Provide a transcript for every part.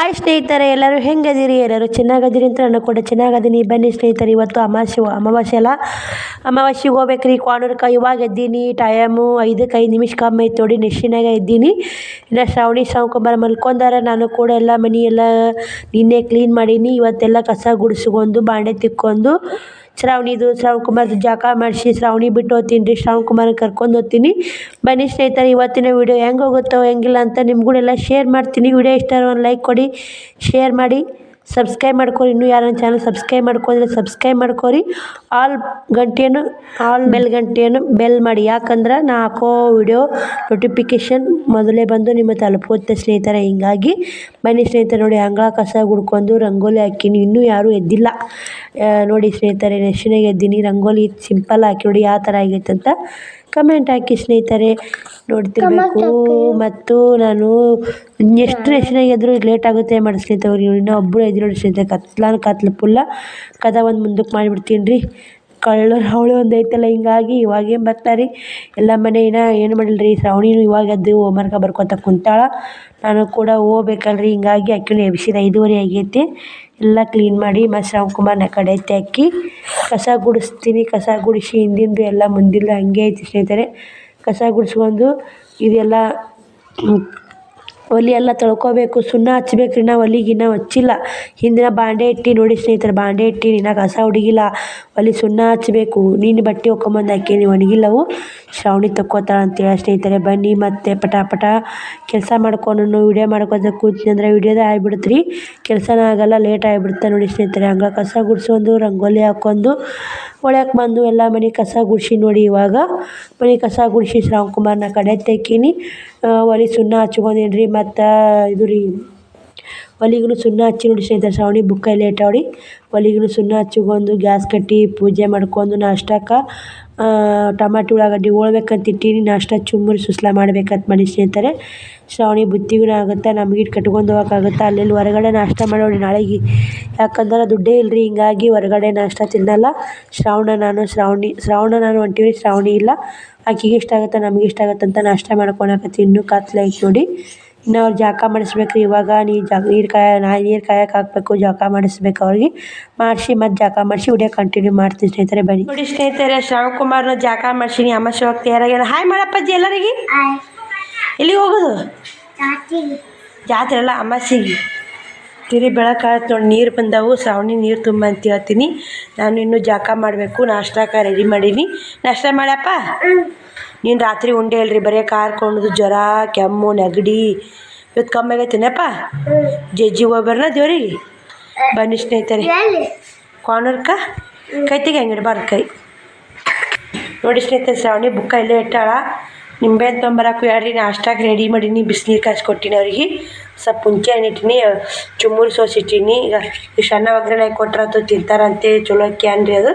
Hi ಸ್ನೇಹಿತರೆ, ಎಲ್ಲರೂ ಹೆಂಗದಿರಿ? ಎಲ್ಲರೂ ಚೆನ್ನಾಗದಿರಿ ಅಂತ ನಾನು ಕೂಡ ಚೆನ್ನಾಗದೀನಿ, ಬನ್ನಿ ಸ್ನೇಹಿತರೆ, ಇವತ್ತು ಅಮಾವಾಸ್ಯೆ ಅಮಾವಾಸ್ಯೆ ಅಲ್ಲ? ಅಮಾವಾಸ್ಯೆಗೆ ಹೋಗ್ಬೇಕ್ರಿ. ಕ್ವಾಣೂರ್ಕ ಇವಾಗ ಎದ್ದೀನಿ. ಟೈಮು ಐದಕ್ಕೆ ಐದು ನಿಮಿಷ ಕಮ್ಮಿ ಐತೆ ನೋಡಿ ನೆಶಿನಾಗ ಇದ್ದೀನಿ ಇನ್ನು ಶ್ರಾವಣಿ ಸಾವ್ಕೊಂಬರ ಮಲ್ಕೊಂಡಾರ ನಾನು ಕೂಡ ಎಲ್ಲ ಮನೆಯೆಲ್ಲ ನಿನ್ನೆ ಕ್ಲೀನ್ ಮಾಡೀನಿ. ಇವತ್ತೆಲ್ಲ ಕಸ ಗುಡಿಸ್ಕೊಂಡು ಬಾಂಡೆ ತಿಕ್ಕೊಂಡು ಶ್ರಾವಣಿದು ಶ್ರಾವಣ್ ಕುಮಾರ್ದು ಜಳಕ ಮಾಡಿಸಿ ಶ್ರಾವಣಿ ಬಿಟ್ಟು ಹೋಗ್ತೀನಿ ರೀ. ಶ್ರಾವಣ್ ಕುಮಾರನ್ನ ಕರ್ಕೊಂಡು ಹೋಗ್ತೀನಿ. ಬನ್ನಿ ಸ್ನೇಹಿತರೆ, ಇವತ್ತಿನ ವಿಡಿಯೋ ಹೆಂಗೆ ಹೋಗುತ್ತೋ ಹೆಂಗಿಲ್ಲ ಅಂತ ನಿಮ್ಗೂಡೆಲ್ಲ ಶೇರ್ ಮಾಡ್ತೀನಿ. ವಿಡಿಯೋ ಇಷ್ಟ ಒಂದು ಲೈಕ್ ಕೊಡಿ ಶೇರ್ ಮಾಡಿ. ಸಬ್ಸ್ಕ್ರೈಬ್ ಮಾಡ್ಕೊರಿ. ಇನ್ನೂ ಯಾರನ್ನ ಚಾನಲ್ ಸಬ್ಸ್ಕ್ರೈಬ್ ಮಾಡ್ಕೊಂಡ್ರೆ ಸಬ್ಸ್ಕ್ರೈಬ್ ಮಾಡ್ಕೊರಿ. ಆಲ್ ಗಂಟೆಯನ್ನು ಆಲ್ ಬೆಲ್ ಗಂಟೆಯನ್ನು ಬೆಲ್ ಮಾಡಿ. ಯಾಕಂದ್ರೆ ನಾ ಹಾಕೋ ವಿಡಿಯೋ ನೋಟಿಫಿಕೇಷನ್ ಮೊದಲೇ ಬಂದು ನಿಮ್ಮ ತಲುಪುತ್ತೆ ಸ್ನೇಹಿತರೆ. ಹಿಂಗಾಗಿ ಬನ್ನಿ ಸ್ನೇಹಿತರೆ ನೋಡಿ, ಅಂಗಳ ಕಸ ಗುಡ್ಕೊಂಡು ರಂಗೋಲಿ ಹಾಕಿನಿ ಇನ್ನೂ ಯಾರೂ ಎದ್ದಿಲ್ಲ. ನೋಡಿ ಸ್ನೇಹಿತರೆ ನೆಶಿನಾಗೆ ಎದ್ದೀನಿ. ರಂಗೋಲಿ ಸಿಂಪಲ್ ಹಾಕಿ ನೋಡಿ, ಯಾವ ಥರ ಆಗೈತೆ ಅಂತ ಕಮೆಂಟ್ ಹಾಕಿ ಸ್ನೇಹಿತರೆ ನೋಡ್ತಿರ್ಬೇಕು. ಮತ್ತು ನಾನು ಎಷ್ಟು ಎದ್ರು ಲೇಟ್ ಆಗುತ್ತೆ ಮಾಡಿ ಸ್ನೇಹಿತರೆ ಇನ್ನೂ ಒಬ್ಬರು ಎದ್ದು ನೋಡಿ ಸ್ನೇಹಿತರೆ ಕತ್ಲಾನ ಕತ್ಲು ಪುಲ್ಲ. ಕದ ಒಂದು ಮುಂದಕ್ಕೆ ಮಾಡಿಬಿಡ್ತೀನಿ ರೀ. ಕಳ್ಳರ ಹಾವಳಿ ಒಂದು ಐತಲ್ಲ, ಹಿಂಗಾಗಿ ಇವಾಗೇನು ಬರ್ತಾರೆ ಎಲ್ಲ ಮನೆ ಇನ್ನ ಏನು ಮಾಡಿಲ್ಲ ರೀ ಶ್ರಾವಣಿನೂ ಇವಾಗ ಅದು ಹೋಮ್ವರ್ಕ ಬರ್ಕೊತ ಕುಂತಾಳೆ. ನಾನು ಕೂಡ ಹೋಗ್ಬೇಕಲ್ರಿ, ಹಿಂಗಾಗಿ ಆಕಿನೂ ಎಬ್ಸಿದ ಐದುವರೆ ಆಗೈತಿ. ಎಲ್ಲ ಕ್ಲೀನ್ ಮಾಡಿ ಮತ್ತು ಶ್ರಾವಣ ಕುಮಾರ್ನ ಕಡೆ ಎತ್ತಿ ಹಾಕಿ ಕಸ ಗುಡಿಸ್ತೀನಿ. ಕಸ ಗುಡಿಸಿ ಹಿಂದಿಂದು ಎಲ್ಲ ಮುಂದಿಲ್ಲ ಹಂಗೆ ಐತಿ ಸ್ನೇಹಿತರೆ. ಕಸ ಗುಡಿಸ್ಕೊಂಡು ಇದೆಲ್ಲ ಒಲೆ ಎಲ್ಲ ತೊಳ್ಕೊಬೇಕು. ಸುಣ್ಣ ಹಚ್ಬೇಕು ರೀ ನಾ ಒಲೆಗಿನ್ನ ಹಚ್ಚಿಲ್ಲ. ಹಿಂದಿನ ಬಾಂಡೆ ಇಟ್ಟು ನೋಡಿ ಸ್ನೇಹಿತರೆ, ಬಾಂಡೆ ಇಟ್ಟು ನಿನ್ನ ಕಸ ಹುಡುಗಿಲ್ಲ. ಒಲೆ ಸುಣ್ಣ ಹಚ್ಚಬೇಕು ನೀನು ಬಟ್ಟೆ ಒಕ್ಕೊಂಬಂದು ಹಾಕೀನಿ ಒಣಗಿಲ್ಲವು? ಶ್ರಾವಣಿ ತಕ್ಕೋತಾಳೆ ಅಂತೇಳಿ ಸ್ನೇಹಿತರೆ, ಬನ್ನಿ ಮತ್ತೆ ಪಟ ಪಟ ಕೆಲಸ ಮಾಡ್ಕೊಂಡು ವಿಡಿಯೋ ಮಾಡ್ಕೊತ ಕೂತ್ನಿ ಅಂದ್ರೆ ವಿಡಿಯೋದೇ ಆಗಿಬಿಡುತ್ತೆ ರೀ ಕೆಲಸನೇ ಆಗಲ್ಲ ಲೇಟ್ ಆಗಿಬಿಡುತ್ತೆ ನೋಡಿ ಸ್ನೇಹಿತರೆ. ಹಂಗೆ ಕಸ ಗುಡ್ಸ್ಕೊಂಡು, ರಂಗೋಲಿ ಹಾಕೊಂಡು ಒಳಕ್ಕೆ ಬಂದು ಎಲ್ಲ ಮನೆ ಕಸ ಗುಡಿಸಿ ನೋಡಿ ಇವಾಗ. ಮನೆ ಕಸ ಗುಡಿಸಿ ಶ್ರಾವಣ ಕುಮಾರ್ನ ಕಡೆ ತೆಕ್ಕೀನಿ. ಒಲೆ ಸುಣ್ಣ ಹಚ್ಕೊಂಡೀನಿ ರೀ ಮತ್ತು ಇದು ರೀ ಒಲೆಗೂ ಸುಣ್ಣ ಹಚ್ಚಿ ನೋಡಿ ಸ್ನೇಹಿತರೆ, ಶ್ರಾವಣಿ ಬುಕ್ಕಲ್ಲಿ ಇಟ್ಟಾವ್ರಿ. ಒಲೆಗೂ ಸುಣ್ಣ ಹಚ್ಚಿಕೊಂಡು ಗ್ಯಾಸ್ ಕಟ್ಟಿ ಪೂಜೆ ಮಾಡ್ಕೊಂಡು ನಾಷ್ಟಕ್ಕೆ ಟಮಾಟಿ ಉಳ್ಳಾಗಡ್ಡಿ ಹೋಳ್ಬೇಕಂತ ಇಟ್ಟೀನಿ. ನಾಷ್ಟ ಚುಮ್ಮರಿ ಸುಸ್ಲ ಮಾಡ್ಬೇಕಂತ ಮಾಡಿ ಸ್ನೇಹಿತರೆ. ಶ್ರಾವಣಿ ಬುತ್ತಿಗೂ ಆಗುತ್ತೆ? ನಮ್ಗೆ ಇಟ್ಟು ಕಟ್ಕೊಂಡು ಹೋಗೋಕ್ಕಾಗುತ್ತೆ? ಅಲ್ಲೆಲ್ಲಿ ಹೊರಗಡೆ ನಾಷ್ಟ ಮಾಡೋಣ ನಾಳೆಗೆ? ಯಾಕಂದ್ರೆ ದುಡ್ಡೇ ಇಲ್ಲರಿ ಹಿಂಗಾಗಿ ಹೊರಗಡೆ ನಾಷ್ಟ ತಿನ್ನಲ್ಲ. ಶ್ರಾವಣ ನಾನು, ಶ್ರಾವಣಿ, ಶ್ರಾವಣ ನಾನು ಹೊಂಟೀವಿ ಶ್ರಾವಣಿ ಇಲ್ಲ. ಆಕಿಗೆ ಇಷ್ಟ ಆಗುತ್ತೆ? ನಮ್ಗೆ ಇಷ್ಟ ಆಗುತ್ತೆ ಅಂತ ನಾಷ್ಟ ಮಾಡ್ಕೊಳಕತ್ತಿ. ಇನ್ನೂ ಕತ್ಲೆ ಐತೆ ನೋಡಿ. ಇನ್ನು ಅವ್ರು ಜಳಕ ಮಾಡಿಸ್ಬೇಕು ರೀ ಇವಾಗ ನೀ ಜಾ ನೀರು ಕಾಯ ನಾ ನೀರು ಕಾಯಕ್ಕೆ ಹಾಕ್ಬೇಕು ಜಳಕ ಮಾಡಿಸ್ಬೇಕು ಅವ್ರಿಗೆ. ಮಾಡಿಸಿ ಮತ್ತೆ ಜಳಕ ಮಾಡಿಸಿ ವಿಡಿಯೋ ಕಂಟಿನ್ಯೂ ಮಾಡ್ತೀನಿ ಸ್ನೇಹಿತರೆ ಬನ್ನಿ. ನೋಡಿ ಸ್ನೇಹಿತರೆ ಶ್ರಾವಣ ಕುಮಾರ್ನ ಜಳಕ ಮಾಡಿಸಿನಿ ಅಮ್ಮ ಶಿವಕ್ಕೆ ತಯಾರಾಗ್ಯಾರ ಹಾಯ್ ಮಾಡಪ್ಪಜ್ಜಿ ಎಲ್ಲರಿಗೆ? ಎಲ್ಲಿಗೆ ಹೋಗೋದು? ಜಾತ್ರೆ ಅಲ್ಲ ಅಮಾಸಿಗೆ. ತಿರಿ ಬೆಳಕಾಯ್ತು ನೋಡಿ ನೀರು ಬಂದವು. ಶ್ರಾವಣಿ ನೀರು ತುಂಬ ಅಂತ ಹೇಳ್ತೀನಿ. ನಾನು ಇನ್ನೂ ಜಳಕ ಮಾಡಬೇಕು ನಾಷ್ಟಕ್ಕೆ ರೆಡಿ ಮಾಡೀನಿ. ನಾಷ್ಟ ಮಾಡಪ್ಪ ನೀನು ರಾತ್ರಿ ಉಂಡೆ ಇಲ್ರಿ ಬರೀ ಕಾರ್ಕೊಂಡು ಜ್ವರ ಕೆಮ್ಮು ನೆಗಡಿ. ಇವತ್ತು ಕಮ್ಮಿ ಆಗೈತೇನಪ್ಪ ಜಜ್ಜಿ ಹೋಗ್ಬರ್ನ ದೇವ್ರಿಗೆ? ಬನ್ನಿ ಸ್ನೇಹಿತರೆ. ಕಾರ್ನರ್ಕ ಕೈ? ತೆಗಿ ಹಂಗೆ ಇಡಬಾರ್ದು ಕೈ. ನೋಡಿ ಸ್ನೇಹಿತರೆ ಶ್ರಾವಣಿ ಬುಕ್ಕ ಇಲ್ಲೇ ಇಟ್ಟಾಳ. ನಿಂಬೆಹಣ್ಣು ತೊಂಬರಕ್ಕೆ ಹೇಳ್ರಿ ನಾಷ್ಟಾಕ್ಕೆ ರೆಡಿ ಮಾಡೀನಿ ಬಿಸಿನೀರು ಕಾಯ್ಸಿ ಕೊಟ್ಟಿನಿ ಅವ್ರಿಗೆ. ಸ್ವಲ್ಪ ಮುಂಚೆ ಹಣ್ಣು ಇಟ್ಟೀನಿ ಚುಮ್ಮರಿ ಸೋಸ್ ಇಟ್ಟೀನಿ. ಈಗ ಇಷ್ಟು ಅನ್ನ ಒಗ್ಗರಣೆ ಅದು ತಿಂತಾರಂತೆ ಚಲೋ ಅಕ್ಕಿ ಅನ್ರಿ ಅದು.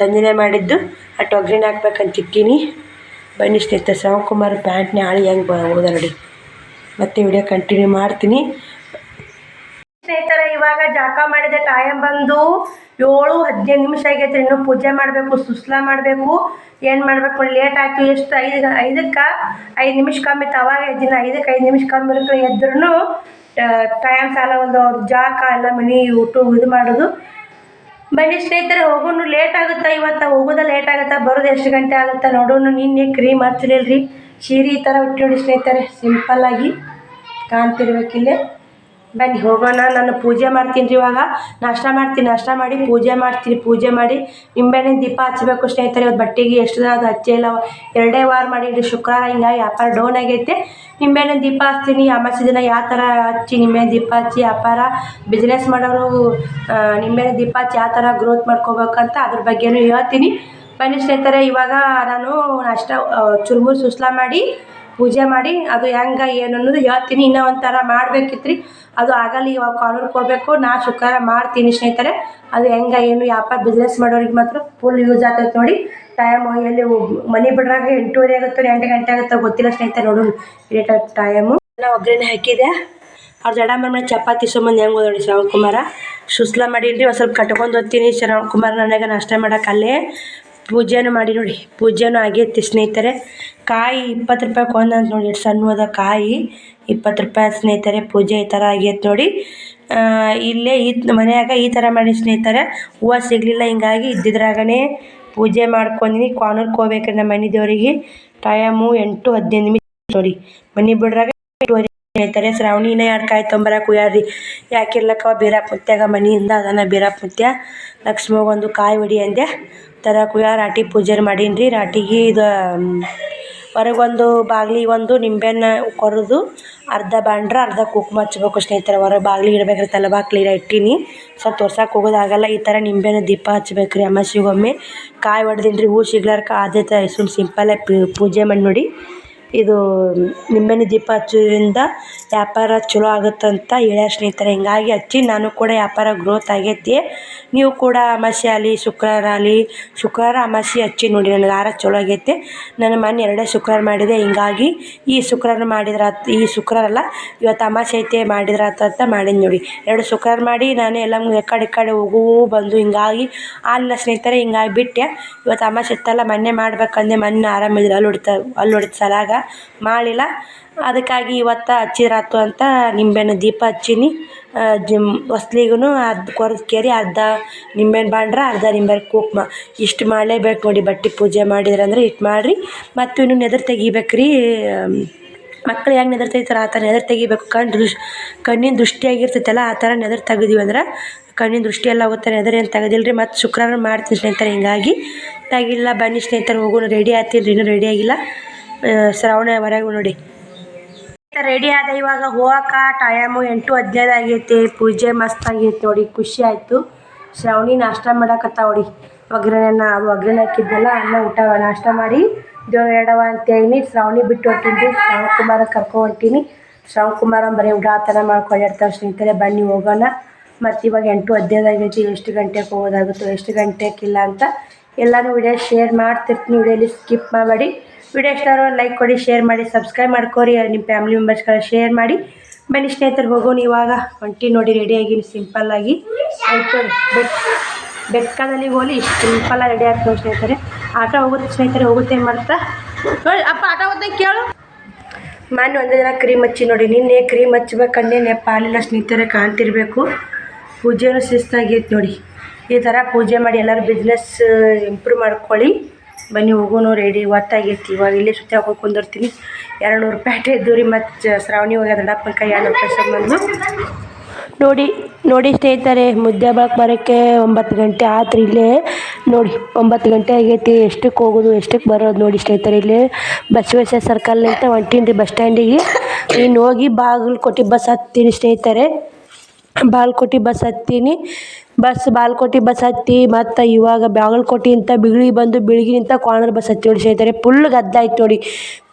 ಸಂಜೆನೆ ಮಾಡಿದ್ದು. ಅಟ್ಟು ಒಗ್ಗರಣೆ ಹಾಕ್ಬೇಕಂತ ಇಟ್ಟೀನಿ. ಬನ್ನಿ ಸ್ನೇಹಿತರೆ ಶ್ರವಣ್ ಕುಮಾರ್ ಪ್ಯಾಂಟ್ನ ಹಾಳಿ ಹೆಂಗೆ ಹೋದ ನೋಡಿ. ಮತ್ತೆ ವಿಡಿಯೋ ಕಂಟಿನ್ಯೂ ಮಾಡ್ತೀನಿ. ಸ್ನೇಹಿತರೆ, ಇವಾಗ ಜಾಕ ಮಾಡಿದ ಟೈಮ್ ಬಂದು ಏಳು, ಹದಿನೈದು ನಿಮಿಷ ಆಗೈತೆ. ಇನ್ನು ಪೂಜೆ ಮಾಡಬೇಕು, ಸುಸ್ಲಾ ಮಾಡಬೇಕು. ಏನು ಮಾಡಬೇಕು ಲೇಟ್ ಆಯ್ತು. ಎಷ್ಟು ಐದು ಐದಕ್ಕೆ ಐದು ನಿಮಿಷ ಕಮ್ಮಿ ಇತ್ತು. ಅವಾಗ ದಿನ ಐದಕ್ಕೆ ಐದು ನಿಮಿಷ ಕಮ್ಮಿ ಇರುತ್ತೆ ಎದ್ರೂ ಟೈಮ್ ಸಾಲ ಒಂದು ಜಾಕ, ಎಲ್ಲ ಮನೆ ಊಟ ಇದು ಮಾಡೋದು ಬನ್ನಿ ಸ್ನೇಹಿತರೆ, ಹೋಗೋನು ಲೇಟ್ ಆಗುತ್ತಾ? ಇವತ್ತು ಹೋಗೋದ ಲೇಟ್ ಆಗುತ್ತಾ? ಬರೋದು ಎಷ್ಟು ಗಂಟೆ ಆಗುತ್ತಾ? ನೋಡೋಣ ನಿನ್ನೆ ಕ್ರೀಮ್ ಹಚ್ಚಲಿಲ್ಲ ರೀ ಸೀರೆ ಈ ಥರ ಉಟ್ಟು ನೋಡಿ ಸ್ನೇಹಿತರೆ ಸಿಂಪಲ್ಲಾಗಿ ಕಾಣ್ತಿರ್ಬೇಕಿಲ್ಲೇ. ಬನ್ನಿ, ಹೋಗೋಣ. ನಾನು ಪೂಜೆ ಮಾಡ್ತೀನಿ ರೀ ಇವಾಗ. ನಾಷ್ಟ ಮಾಡ್ತೀನಿ, ನಾಷ್ಟ ಮಾಡಿ ಪೂಜೆ ಮಾಡ್ತೀನಿ, ಪೂಜೆ ಮಾಡಿ. ನಿಂಬೆಹಣ್ಣಿನ ದೀಪ ಹಚ್ಚಬೇಕು ಸ್ನೇಹಿತರೆ, ಇವತ್ತು ಬಟ್ಟೆಗೆ ಎಷ್ಟು ದಿನ ಅದು ಹಚ್ಚೇ ಇಲ್ಲ. ಎರಡೇ ವಾರ ಮಾಡಿರಿ ಶುಕ್ರವಾರ ಹಿಂಗಾಗಿ ವ್ಯಾಪಾರ ಡೌನ್ ಆಗೈತೆ. ನಿಂಬೆಹಣ್ಣಿನ ದೀಪ ಹಚ್ತೀನಿ ಅಮಾಸೆ ದಿನ ಯಾವ ಥರ ಹಚ್ಚಿ ನಿಂಬೆ ದೀಪ ಹಚ್ಚಿ ವ್ಯಾಪಾರ ಬಿಸ್ನೆಸ್ ಮಾಡೋರು ನಿಂಬೆ ನಿಂಬೆಹಣ್ಣಿನ ದೀಪ ಹಚ್ಚಿ ಯಾವ ಥರ ಗ್ರೋತ್ ಮಾಡ್ಕೋಬೇಕಂತ ಅದ್ರ ಬಗ್ಗೆನೂ ಹೇಳ್ತೀನಿ. ಬನ್ನಿ ಸ್ನೇಹಿತರೆ, ಇವಾಗ ನಾನು ನಾಷ್ಟ ಚುರುಮುರು ಸುಸ್ಲಾ ಮಾಡಿ ಪೂಜೆ ಮಾಡಿ, ಅದು ಹೆಂಗ, ಏನು ಅನ್ನೋದು ಹೇಳ್ತೀನಿ. ಇನ್ನೂ ಒಂಥರ ಮಾಡಬೇಕಿತ್ರಿ. ಅದು ಆಗಲ್ಲ, ಇವಾಗ ಕಾರ್ನರ್ ಕೊಡಬೇಕು ನಾ ಶುಕ್ರವಾರ ಮಾಡ್ತೀನಿ ಸ್ನೇಹಿತರೆ. ಅದು ಹೆಂಗ, ಏನು ವ್ಯಾಪಾರ ಬಿಸ್ನೆಸ್ ಮಾಡೋರಿಗೆ ಮಾತ್ರ ಫುಲ್ ಯೂಸ್ ಆಗ್ತೈತೆ ನೋಡಿ. ಟೈಮ್ ಎಲ್ಲಿ ಮನೆ ಬಿಡ್ರಾಗ ಎಂಟೂವರೆ ಆಗುತ್ತೋ ಎಂಟು ಗಂಟೆ ಆಗುತ್ತೋ ಗೊತ್ತಿಲ್ಲ ಸ್ನೇಹಿತರೆ ನೋಡು. ಇದೇ ಟೈಮು ನಾವು ಒಗ್ಗರಣೆ ಹಾಕಿದೆ. ಅವ್ರ ಜಡ ಮನೆ ಚಪಾತಿ ಸುಮ್ಮನೆ ಹೆಂಗೆ ಹೋದೋಡಿ ಶ್ರವಣ್ ಕುಮಾರ. ಸುಸ್ಲಾ ಮಾಡಿಲ್ರಿ, ಒಂದು ಸ್ವಲ್ಪ ಕಟ್ಕೊಂಡು ಹೋಗ್ತೀನಿ. ಶ್ರವಣ್ ಕುಮಾರ್ ನನಗೆ ನಾಷ್ಟ ಮಾಡಕ್ಕೆ ಅಲ್ಲೇ. ಪೂಜೆನೂ ಮಾಡಿ ನೋಡಿ. ಪೂಜೆನೂ ಆಗೈತಿ ಸ್ನೇಹಿತರೆ. ಕಾಯಿ ಇಪ್ಪತ್ತು ರೂಪಾಯಿ ಒಂದಂತ ನೋಡಿ ಎಷ್ಟು ಸಣ್ಣ ಕಾಯಿ ಇಪ್ಪತ್ತು ರೂಪಾಯಿ ಸ್ನೇಹಿತರೆ, ಪೂಜೆ ಈ ಥರ ಆಗೈತೆ ನೋಡಿ. ಇಲ್ಲೇ ಈ ಮನೆಯಾಗ ಈ ಥರ ಮಾಡಿ ಸ್ನೇಹಿತರೆ. ಹೂವು ಸಿಗಲಿಲ್ಲ, ಹಿಂಗಾಗಿ ಇದ್ದಿದ್ರಾಗನೇ ಪೂಜೆ ಮಾಡ್ಕೊಂಡಿನಿ ಕ್ವಾನೂರ್ಗೆ ಹೋಗ್ಬೇಕ್ರಿ ನಮ್ಮ ಮನೆ ದೇವರಿಗೆ. ಟೈಮು ಎಂಟು ಹದಿನೈದು ನಿಮಿಷ ನೋಡಿ. ಮನೆ ಬಿಡ್ರಾಗ ಸ್ನೇಹಿತರೆ. ಶ್ರಾವಣಿನ ಎರಡು ಕಾಯಿ ತೊಂಬರಕ್ಕೆ ಹೋಗ್ಯಾರ್ರಿ ಯಾಕಿರ್ಲಕ್ಕ ಮುತ್ಯಾಗ ಮನೆಯಿಂದ ಅದನ್ನ ಬೀರಪ್ಪ ಮುತ್ಯ. ಲಕ್ಷ್ಮಗ ಒಂದು ಕಾಯಿ ಹೊಡಿ ಅಂದೆ. ತರಕ್ಕೆ ಕುಯ್ಯ ರಾಟಿ ಪೂಜೆ ಮಾಡೀನಿ ರೀ ರಾಟಿಗೆ ಇದು ಹೊರಗೊಂದು ಬಾಗ್ಲಿ ಒಂದು ನಿಂಬೆಹಣ್ಣು ಕೊರೆದು ಅರ್ಧ ಬಾಂಡ್ರ ಅರ್ಧ ಕುಂಕುಮ ಹಚ್ಬೇಕು ಸ್ನೇಹಿತರೆ ಹೊರಗೆ ಬಾಗ್ಲಿಗೆ ಇಡ್ಬೇಕ್ರಿ. ತಲೆ ಕ್ಲೀನಾಗಿ ಇಟ್ಟೀನಿ. ಸ್ವಲ್ಪ ತೋರ್ಸಕ್ಕೆ ಹೋಗೋದಾಗಲ್ಲ ಈ ಥರ ನಿಂಬೆಹಣ್ಣು ದೀಪ ಹಚ್ಬೇಕು ರೀ ಅಮಾಸಿಗೊಮ್ಮೆ ಕಾಯಿ ಹೊಡ್ದೀನಿ ರೀ ಹೂ ಸಿಗ್ಲಾರ್ಕ ಅದೇ ಥರ ಸುಮ್ಮನೆ ಪೂಜೆ ಮಾಡಿ ನೋಡಿ. ಇದು ನಿಂಬೆಹಣ್ಣು ದೀಪ ಹಚ್ಚೋದ್ರಿಂದ ವ್ಯಾಪಾರ ಚಲೋ ಆಗುತ್ತಂತ ಹೇಳ್ಯಾರ ಸ್ನೇಹಿತರೆ. ಹಿಂಗಾಗಿ ಹಚ್ಚಿ ನಾನು ಕೂಡ ವ್ಯಾಪಾರ ಗ್ರೋತ್ ಆಗೈತಿ. ನೀವು ಕೂಡ ಅಮಾಸೆ ಆಗಲಿ, ಶುಕ್ರವಾರ ಆಗಲಿ, ಶುಕ್ರವಾರ ಅಮಾಸೆ ಹಚ್ಚಿ ನೋಡಿ, ನನಗೆ ಆರ ಚಲೋ ಆಗೈತೆ. ನಾನು ಮೊನ್ನೆ ಎರಡೇ ಶುಕ್ರವಾರ ಮಾಡಿದೆ. ಹಿಂಗಾಗಿ ಈ ಶುಕ್ರವಾರ ಮಾಡಿದ್ರೆ, ಈ ಶುಕ್ರವಾರ ಅಲ್ಲ, ಇವತ್ತು ಅಮಾಸೆ ಐತೆ, ಮಾಡಿದ್ರೆ ಅಂತ ಮಾಡೀನಿ ನೋಡಿ. ಎರಡು ಶುಕ್ರವಾರ ಮಾಡಿ ನಾನು ಎಲ್ಲ ಕಡೆ ಈ ಕಡೆ ಹೋಗು ಬಂದು ಹಿಂಗಾಗಿ ಅಲ್ಲ ಸ್ನೇಹಿತರೆ, ಹಿಂಗಾಗಿ ಬಿಟ್ಟೆ. ಇವತ್ತು ಅಮಾಸೆ ಇತ್ತಲ್ಲ, ಮೊನ್ನೆ ಮಾಡ್ಬೇಕಂದೆ, ಮೊನ್ನೆ ಆರಾಮಿದ್ರೆ, ಅಲ್ಲಿ ಹೊಡಿತ ಅಲ್ಲಿ ಹೊಡಿತ ಸಲಾಗ. ಮಾಡಲಿಲ್ಲ ಅದಕ್ಕಾಗಿ ಇವತ್ತು ಹಚ್ಚಿದ್ರಾತು ಅಂತ ನಿಂಬೆಹಣ್ಣು ದೀಪ ಹಚ್ಚೀನಿ. ಜಿಮ್ ಹೊಸ್ಲಿಗೂ ಅರ್ಧ ಕೊರ್ದು ಕೇರಿ, ಅರ್ಧ ನಿಂಬೆಹಣ್ಣು ಬಾಂಡ್ರ, ಅರ್ಧ ನಿಂಬೆಹಣ್ಣು ಕುಕ್ಮ. ಇಷ್ಟು ಮಾಡಲೇಬೇಕು ನೋಡಿ ಬಟ್ಟೆ ಪೂಜೆ ಮಾಡಿದ್ರಂದ್ರೆ ಇಷ್ಟು ಮಾಡಿರಿ. ಮತ್ತು ಇನ್ನು ನೆದರ್ ತೆಗಿಬೇಕು ರೀ ಮಕ್ಳು ಹೆಂಗೆ ನೆದರ್ ತೆಗಿತಾರೆ ಆ ಥರ ನೆದರ್ ತೆಗಿಬೇಕು. ಕಣ್ಣು ದೃಷ್, ಕಣ್ಣಿನ ದೃಷ್ಟಿ ಆಗಿರ್ತೈತಲ್ಲ ಆ ಥರ ನೆದರ್ ತೆಗ್ದೀವಿ ಅಂದ್ರೆ ಕಣ್ಣಿನ ದೃಷ್ಟಿ ಎಲ್ಲ ಹೋಗುತ್ತೆ, ನೆದರ್ ಏನು ರೀ ಮತ್ತು ಶುಕ್ರವಾರ ಮಾಡ್ತೀನಿ ಸ್ನೇಹಿತರೆ, ಹಿಂಗಾಗಿ. ತೆಗಿಲ್ಲ, ಬನ್ನಿ ಸ್ನೇಹಿತರೆ ಹೋಗೋಣ ರೆಡಿ ಆಗ್ತೀನಿ ರೀ ಇನ್ನೂ ರೆಡಿ ಆಗಿಲ್ಲ. ಶ್ರಾವಣ ಹೊರಗೆ ನೋಡಿ. ರೆಡಿ ಆದ ಇವಾಗ ಹೋಗಕ್ಕ ಟೈಮು ಎಂಟು ಹದಿನೈದು ಆಗೈತಿ, ಪೂಜೆ ಮಸ್ತ್ ಆಗೈತೆ ನೋಡಿ, ಖುಷಿ ಆಯಿತು. ಶ್ರಾವಣಿ ನಾಷ್ಟ ಮಾಡಕತ್ತ ನೋಡಿ. ಒಗ್ಗರಣೆನ ಒಗ್ಗರಣೆ ಹಾಕಿದ್ದೆಲ್ಲ ಅನ್ನ, ಊಟ, ನಾಷ್ಟ ಮಾಡಿ ದೇವ್ರ ಎರಡವ ಅಂತೇಳಿ ಶ್ರಾವಣಿ ಬಿಟ್ಟು ಹೊಂಟೀನಿ. ಶ್ರಾವಣ ಕುಮಾರ ಕರ್ಕೊಂಡು ಹೊಂಟೀನಿ. ಶ್ರಾವಣ ಕುಮಾರ ಬರೀ ಉಡಾತನ ಮಾಡ್ಕೊಂಡಿರ್ತಾರೆ ಸ್ನೇಹಿತರೆ, ಬನ್ನಿ ಹೋಗೋಣ. ಮತ್ತು ಇವಾಗ ಎಂಟು ಹದಿನೈದು ಆಗೈತಿ. ಎಷ್ಟು ಗಂಟೆಗೆ ಹೋಗೋದಾಗುತ್ತೋ, ಎಷ್ಟು ಗಂಟೆಗೆ ಇಲ್ಲ ಅಂತ ಎಲ್ಲನೂ ವಿಡಿಯೋ ಶೇರ್ ಮಾಡ್ತಿರ್ತೀನಿ. ವಿಡಿಯೋಲಿ ಸ್ಕಿಪ್ ಮಾಡಬೇಡಿ. ವಿಡಿಯೋ ಇಷ್ಟ ಲೈಕ್ ಕೊಡಿ ಶೇರ್ ಮಾಡಿ ಸಬ್ಸ್ಕ್ರೈಬ್ ಮಾಡ್ಕೊರಿ ನಿಮ್ಮ ಫ್ಯಾಮಿಲಿ ಮೆಂಬರ್ಸ್ಗಳ ಶೇರ್ ಮಾಡಿ. ಬನ್ನಿ ಸ್ನೇಹಿತರು, ಹೋಗೋಣ ಇವಾಗ. ಒಂಟಿ ನೋಡಿ ರೆಡಿಯಾಗಿ ಸಿಂಪಲ್ಲಾಗಿ ಬೆಕ್, ಬೆಕ್ಕದಲ್ಲಿ ಹೋಗಿ ಸಿಂಪಲ್ಲಾಗಿ ರೆಡಿ ಆಗ್ತವೆ ಸ್ನೇಹಿತರೆ. ಆಟ ಹೋಗುತ್ತೆ ಸ್ನೇಹಿತರೆ, ಹೋಗುತ್ತೆ ಏನು ಮಾಡ್ತಾ? ನೋಡಿ ಅಪ್ಪ, ಆಟ ಹೋಗುತ್ತೆ, ಕೇಳು. ಮೊನ್ನೆ ಒಂದೇ ದಿನ ಕ್ರೀಮ್ ಹಚ್ಚಿ ನೋಡಿ. ನಿನ್ನೆ ಕ್ರೀಮ್ ಹಚ್ಬೇಕಂದೆ ನೆಪಾಲಿಲ್ಲ ಸ್ನೇಹಿತರೆ, ಕಾಣ್ತಿರ್ಬೇಕು. ಪೂಜೆನೂ ಶಿಸ್ತಾಗೈತೆ ನೋಡಿ. ಈ ಥರ ಪೂಜೆ ಮಾಡಿ ಎಲ್ಲರೂ ಬಿಸ್ನೆಸ್ ಇಂಪ್ರೂವ್ ಮಾಡ್ಕೊಳ್ಳಿ. ಬನ್ನಿ ಹೋಗೋಣ ರೆಡಿ ಒತ್ತಾಗೈತಿ ಇವಾಗ ಇಲ್ಲೇ ಸುತ್ತ ಹಾಕೊಂಡು ಕುಂದಿರ್ತೀನಿ. ಎರಡು ನೂರು ರೂಪಾಯಿ ಇದ್ದು ರೀ ಮತ್ತು ಶ್ರಾವಣಿ ಹೋಗ್ಯ ದೊಡ್ಡಪ್ಪನ ಕೈ ಎರಡು ರೂಪಾಯಿ ಸಂಬಂಧ ನೋಡಿ ನೋಡಿ ಸ್ನೇಹಿತರೆ, ಮುದ್ದೆ ಬಳಕೆ ಬರೋಕ್ಕೆ ಒಂಬತ್ತು ಗಂಟೆ ಆತ್ರಿ ಇಲ್ಲೇ. ನೋಡಿ, ಒಂಬತ್ತು ಗಂಟೆ ಆಗೈತಿ. ಎಷ್ಟಕ್ಕೆ ಹೋಗೋದು ಎಷ್ಟಕ್ಕೆ ಬರೋದು ನೋಡಿ ಸ್ನೇಹಿತರೆ, ಇಲ್ಲೇ ಬಸವೇಶ್ವರ ಸರ್ಕಲ್ ಅಂತ ಹೊಂಟೀನಿ ಬಸ್ ಸ್ಟ್ಯಾಂಡಿಗೆ ಇನ್ನು ಹೋಗಿ ಬಾಗಲಕೋಟೆ ಬಸ್ ಹತ್ತೀನಿ ಸ್ನೇಹಿತರೆ. ಬಾಗಲಕೋಟೆ ಬಸ್ ಹತ್ತೀನಿ. ಬಸ್ ಬಾಲ್ಕೋಟಿ ಬಸ್ ಹತ್ತಿ ಮತ್ತು ಇವಾಗ ಬಾಗಲಕೋಟೆಯಿಂದ ಬಿಗಳಿ ಬಂದು ಬಿಳ್ಗಿನಿಂದ ಕಾರ್ನರ್ ಬಸ್ ಹತ್ತಿ ನೋಡಿ ಸ್ನೇಹಿತರೆ ಫುಲ್ ಗದ್ದಲ ಆಯ್ತು ನೋಡಿ.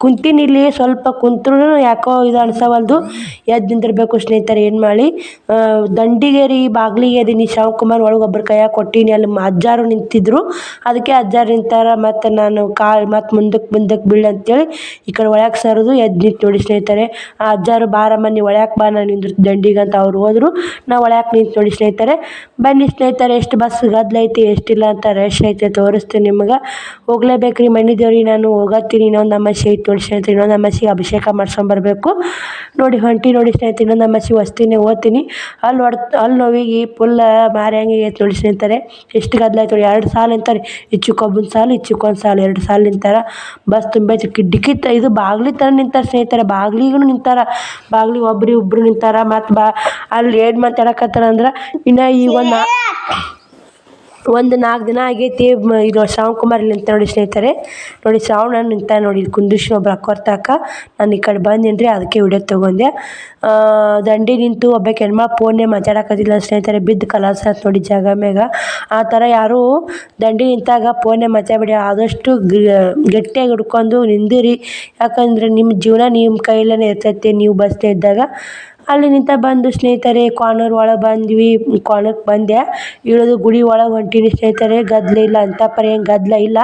ಕುಂತೀನಿ ಇಲ್ಲಿ ಸ್ವಲ್ಪ ಕುಂತ್ರೂ ಯಾಕೋ ಇದು ಅನ್ಸವಲ್ದು ಎದ್ದು ನಿಂದಿರ್ಬೇಕು ಸ್ನೇಹಿತರೆ, ಏನು ಮಾಡಿ? ದಂಡಿಗೇರಿ ದಂಡಿಗೆ ರೀ ಬಾಗಿಲಿಗೆ ಅದೀನಿ ಶಿವಕುಮಾರ್ ಒಳಗೆ ಒಬ್ಬರು ಕೈಯಾಗ ಕೊಟ್ಟೀನಿ, ಅಲ್ಲಿ ಅಜ್ಜಾರು ನಿಂತಿದ್ರು. ಅದಕ್ಕೆ ಅಜ್ಜಾರು ನಿಂತಾರ, ಮತ್ತು ನಾನು ಕಾಲು ಮತ್ತು ಮುಂದಕ್ಕೆ ಮುಂದಕ್ಕೆ ಬೀಳ್ ಅಂತೇಳಿ ಈ ಕಡೆ ಒಳಗೆ ಸರಿದು ಎದ್ದು ನಿಂತು ನೋಡಿ ಸ್ನೇಹಿತರೆ. ಆ ಅಜ್ಜಾರು, ಬಾರಮ್ಮ ನೀವು ಒಳ್ಯಾಕೆ ಬಾ, ನಾನು ನಿಂದ್ರು ದಂಡಿಗೆ ಅಂತ ಅವ್ರು ಹೋದ್ರು. ನಾ ಒಳ್ಯಾಕೆ ನಿಂತು ನೋಡಿ ಸ್ನೇಹಿತರೆ. ಬನ್ನಿ ಸ್ನೇಹಿತರೆ, ಎಷ್ಟು ಬಸ್ ಗದ್ದಲ ಐತಿ ಎಷ್ಟಿಲ್ಲ ಅಂತ ರಶ್ ಐತೆ ತೋರಿಸ್ತೀನಿ ನಿಮ್ಗೆ. ಹೋಗ್ಲೇಬೇಕ್ರಿ ಮನೆ ದೇವ್ರಿಗೆ ನಾನು ಹೋಗತ್ತೀನಿ. ಇನ್ನೊಂದು ಐತಿ ನೋಡಿ ಸ್ನೇಹಿತರೆ, ಇನ್ನೊಂದು ಅಮಾಸೆಗೆ ಅಭಿಷೇಕ ಮಾಡ್ಸ್ಕೊಂಬರ್ಬೇಕು. ನೋಡಿ, ಹೊಂಟಿ ನೋಡಿ ಸ್ನೇಹಿತರೆ, ಇನ್ನೊಂದು ಅಮಾಸೆ ಹೊಸ್ತೀನಿ ಓದ್ತೀನಿ. ಅಲ್ಲಿ ಹೊಡ್, ಅಲ್ಲಿ ನೋವಿಗೆ ಫುಲ್ ಮಾರ್ಯಾಂಗೆ ಐತೆ ನೋಡಿ ಸ್ನೇಹಿತರೆ. ಎಷ್ಟು ಗದ್ದಲ ಐತೆ ನೋಡಿ, ಎರಡು ಸಾಲು ನಿಂತಾರೆ. ಇಚ್ಚಕ್ಕೊಬ್ಬನ ಸಾಲು ಇಚ್ಚಕ್ಕೊಂದು ಸಾಲು, ಎರಡು ಸಾಲು ನಿಂತಾರ. ಬಸ್ ತುಂಬ ಡಿಕ್ಕಿ ಇದು ಬಾಗ್ಲಿ ಥರ ನಿಂತಾರೆ ಸ್ನೇಹಿತರೆ. ಬಾಗ್ಲಿಗೂ ನಿಂತಾರ. ಬಾಗ್ಲಿಗೆ ಒಬ್ರು ಇಬ್ರು ನಿಂತಾರ. ಮತ್ತು ಬಾ ಅಲ್ಲಿ ಏನು ಮಾತಾಡಕತ್ತಾರ ಅಂದ್ರೆ, ಇನ್ನು ಈಗ ಒಂದು ಒಂದು ನಾಲ್ಕು ದಿನ ಆಗೈತಿ ಇದು ಶ್ರಾವಣ್ ಕುಮಾರ್ ಇಲ್ಲಿ ನಿಂತ ನೋಡಿ ಸ್ನೇಹಿತರೆ. ನೋಡಿ ಶ್ರಾವಣ ನಿಂತ ನೋಡಿ, ಇಲ್ಲಿ ಕುಂದಿರ್ಸಿ ಒಬ್ರು ಅಕ್ಕೋರ್ತಾಕ ನಾನು ಈ ಕಡೆ ಬಂದೀನಿ ರೀ ಅದಕ್ಕೆ ವಿಡಿಯೋ ತೊಗೊಂಡೆ. ದಂಡಿ ನಿಂತು ಒಬ್ಬಾಕೆ ಹೆಣ್ಮ ಫೋನೇ ಮಾತಾಡಕತ್ತಿಲ್ಲ ಸ್ನೇಹಿತರೆ, ಬಿದ್ದು ಕಲಾಸ ನೋಡಿ ಜಾಗ ಮ್ಯಾಗ. ಆ ಥರ ಯಾರೂ ದಂಡಿ ನಿಂತಾಗ ಪೋನೆ ಮಾತಾಡಬೇಡಿ, ಆದಷ್ಟು ಗಟ್ಟಿಯಾಗಿ ಹಿಡ್ಕೊಂಡು ನಿಂದಿರಿ. ಯಾಕಂದರೆ ನಿಮ್ಮ ಜೀವನ ನಿಮ್ಮ ಕೈಯಲ್ಲೇ ಇರ್ತೈತಿ, ನೀವು ಬಸ್ನೇ ಇದ್ದಾಗ. ಅಲ್ಲಿ ನಿಂತ ಬಂದು ಸ್ನೇಹಿತರೆ ಕಾರ್ನರ್ ಒಳಗೆ ಬಂದ್ವಿ ಕಾರ್ನರ್ಗೆ ಬಂದೆ. ಇಳಿದು ಗುಡಿ ಒಳಗೆ ಹೊಂಟೀನಿ ಸ್ನೇಹಿತರೆ ಗದ್ದಲ ಇಲ್ಲ ಅಂತ ಪರಿ ಏನು ಗದ್ದಲ ಇಲ್ಲ.